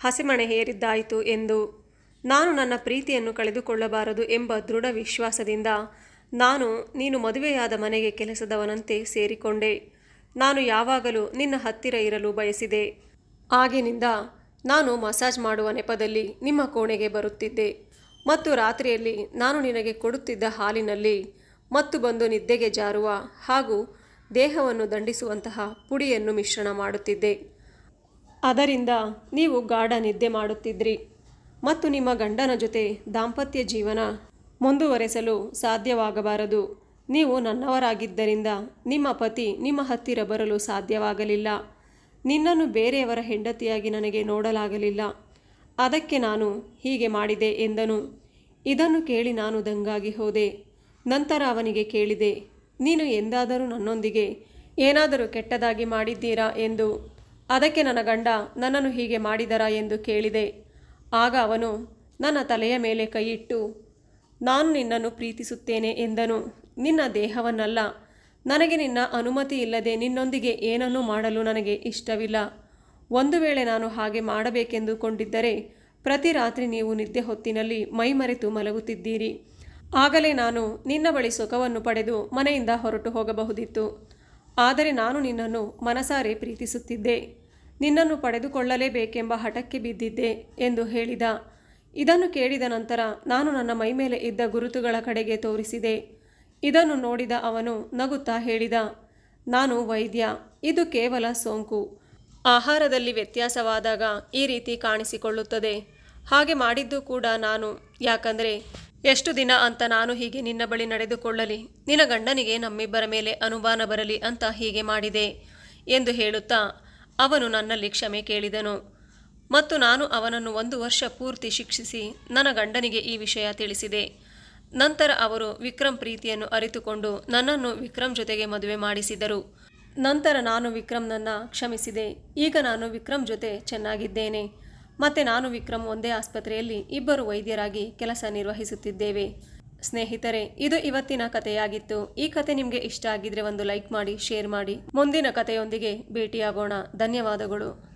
ಹಸಿಮಣೆ ಹೇರಿದ್ದಾಯಿತು ಎಂದು. ನಾನು ನನ್ನ ಪ್ರೀತಿಯನ್ನು ಕಳೆದುಕೊಳ್ಳಬಾರದು ಎಂಬ ದೃಢ ವಿಶ್ವಾಸದಿಂದ ನಾನು ನೀನು ಮದುವೆಯಾದ ಮನೆಗೆ ಕೆಲಸದವನಂತೆ ಸೇರಿಕೊಂಡೆ. ನಾನು ಯಾವಾಗಲೂ ನಿನ್ನ ಹತ್ತಿರ ಇರಲು ಬಯಸಿದೆ. ಆಗಿನಿಂದ ನಾನು ಮಸಾಜ್ ಮಾಡುವ ನೆಪದಲ್ಲಿ ನಿಮ್ಮ ಕೋಣೆಗೆ ಬರುತ್ತಿದ್ದೆ. ಮತ್ತು ರಾತ್ರಿಯಲ್ಲಿ ನಾನು ನಿನಗೆ ಕೊಡುತ್ತಿದ್ದ ಹಾಲಿನಲ್ಲಿ ಮತ್ತು ಬಂದು ನಿದ್ದೆಗೆ ಜಾರುವ ಹಾಗೂ ದೇಹವನ್ನು ದಂಡಿಸುವಂತಹ ಪುಡಿಯನ್ನು ಮಿಶ್ರಣ ಮಾಡುತ್ತಿದ್ದೆ. ಅದರಿಂದ ನೀವು ಗಾಢ ನಿದ್ದೆ ಮಾಡುತ್ತಿದ್ರಿ. ಮತ್ತು ನಿಮ್ಮ ಗಂಡನ ಜೊತೆ ದಾಂಪತ್ಯ ಜೀವನ ಮುಂದುವರೆಸಲು ಸಾಧ್ಯವಾಗಬಾರದು. ನೀವು ನನ್ನವರಾಗಿದ್ದರಿಂದ ನಿಮ್ಮ ಪತಿ ನಿಮ್ಮ ಹತ್ತಿರ ಬರಲು ಸಾಧ್ಯವಾಗಲಿಲ್ಲ. ನಿನ್ನನ್ನು ಬೇರೆಯವರ ಹೆಂಡತಿಯಾಗಿ ನನಗೆ ನೋಡಲಾಗಲಿಲ್ಲ. ಅದಕ್ಕೆ ನಾನು ಹೀಗೆ ಮಾಡಿದೆ ಎಂದನು. ಇದನ್ನು ಕೇಳಿ ನಾನು ದಂಗಾಗಿ ಹೋದೆ. ನಂತರ ಅವನಿಗೆ ಕೇಳಿದೆ, ನೀನು ಎಂದಾದರೂ ನನ್ನೊಂದಿಗೆ ಏನಾದರೂ ಕೆಟ್ಟದಾಗಿ ಮಾಡಿದ್ದೀರಾ ಎಂದು. ಅದಕ್ಕೆ ನನ್ನ ಗಂಡ ನನ್ನನ್ನು ಹೀಗೆ ಮಾಡಿದರಾ ಎಂದು ಕೇಳಿದೆ. ಆಗ ಅವನು ನನ್ನ ತಲೆಯ ಮೇಲೆ ಕೈಯಿಟ್ಟು ನಾನು ನಿನ್ನನ್ನು ಪ್ರೀತಿಸುತ್ತೇನೆ ಎಂದನು. ನಿನ್ನ ದೇಹವನ್ನಲ್ಲ. ನನಗೆ ನಿನ್ನ ಅನುಮತಿ ಇಲ್ಲದೆ ನಿನ್ನೊಂದಿಗೆ ಏನನ್ನೂ ಮಾಡಲು ನನಗೆ ಇಷ್ಟವಿಲ್ಲ. ಒಂದು ವೇಳೆ ನಾನು ಹಾಗೆ ಮಾಡಬೇಕೆಂದುಕೊಂಡಿದ್ದರೆ ಪ್ರತಿ ರಾತ್ರಿ ನೀವು ನಿದ್ದೆ ಹೊತ್ತಿನಲ್ಲಿ ಮೈಮರೆತು ಮಲಗುತ್ತಿದ್ದೀರಿ. ಆಗಲೇ ನಾನು ನಿನ್ನ ಬಳಿ ಸುಖವನ್ನು ಪಡೆದು ಮನೆಯಿಂದ ಹೊರಟು ಹೋಗಬಹುದಿತ್ತು. ಆದರೆ ನಾನು ನಿನ್ನನ್ನು ಮನಸಾರೆ ಪ್ರೀತಿಸುತ್ತಿದ್ದೆ. ನಿನ್ನನ್ನು ಪಡೆದುಕೊಳ್ಳಲೇಬೇಕೆಂಬ ಹಠಕ್ಕೆ ಬಿದ್ದಿದ್ದೆ ಎಂದು ಹೇಳಿದ. ಇದನ್ನು ಕೇಳಿದ ನಂತರ ನಾನು ನನ್ನ ಮೈಮೇಲೆ ಇದ್ದ ಗುರುತುಗಳ ಕಡೆಗೆ ತೋರಿಸಿದೆ. ಇದನ್ನು ನೋಡಿದ ಅವನು ನಗುತ್ತಾ ಹೇಳಿದ, ನಾನು ವೈದ್ಯ, ಇದು ಕೇವಲ ಸೋಂಕು. ಆಹಾರದಲ್ಲಿ ವ್ಯತ್ಯಾಸವಾದಾಗ ಈ ರೀತಿ ಕಾಣಿಸಿಕೊಳ್ಳುತ್ತದೆ. ಹಾಗೆ ಮಾಡಿದ್ದು ಕೂಡ ನಾನು. ಯಾಕಂದರೆ ಎಷ್ಟು ದಿನ ಅಂತ ನಾನು ಹೀಗೆ ನಿನ್ನ ಬಳಿ ನಡೆದುಕೊಳ್ಳಲಿ. ನಿನ್ನ ಗಂಡನಿಗೆ ನಮ್ಮಿಬ್ಬರ ಮೇಲೆ ಅನುಮಾನ ಬರಲಿ ಅಂತ ಹೀಗೆ ಮಾಡಿದೆ ಎಂದು ಹೇಳುತ್ತಾ ಅವನು ನನ್ನಲ್ಲಿ ಕ್ಷಮೆ ಕೇಳಿದನು. ಮತ್ತು ನಾನು ಅವನನ್ನು ಒಂದು ವರ್ಷ ಪೂರ್ತಿ ಶಿಕ್ಷಿಸಿ ನನ್ನ ಗಂಡನಿಗೆ ಈ ವಿಷಯ ತಿಳಿಸಿದೆ. ನಂತರ ಅವರು ವಿಕ್ರಮ್ ಪ್ರೀತಿಯನ್ನು ಅರಿತುಕೊಂಡು ನನ್ನನ್ನು ವಿಕ್ರಮ್ ಜೊತೆಗೆ ಮದುವೆ ಮಾಡಿಸಿದರು. ನಂತರ ನಾನು ವಿಕ್ರಮ್ನನ್ನು ಕ್ಷಮಿಸಿದೆ. ಈಗ ನಾನು ವಿಕ್ರಮ್ ಜೊತೆ ಚೆನ್ನಾಗಿದ್ದೇನೆ. ಮತ್ತು ನಾನು ವಿಕ್ರಮ್ ಒಂದೇ ಆಸ್ಪತ್ರೆಯಲ್ಲಿ ಇಬ್ಬರು ವೈದ್ಯರಾಗಿ ಕೆಲಸ ನಿರ್ವಹಿಸುತ್ತಿದ್ದೇವೆ. ಸ್ನೇಹಿತರೆ, ಇದು ಇವತ್ತಿನ ಕಥೆಯಾಗಿತ್ತು. ಈ ಕತೆ ನಿಮಗೆ ಇಷ್ಟ ಆಗಿದ್ರೆ ಒಂದು ಲೈಕ್ ಮಾಡಿ, ಶೇರ್ ಮಾಡಿ. ಮುಂದಿನ ಕಥೆಯೊಂದಿಗೆ ಭೇಟಿಯಾಗೋಣ. ಧನ್ಯವಾದಗಳು.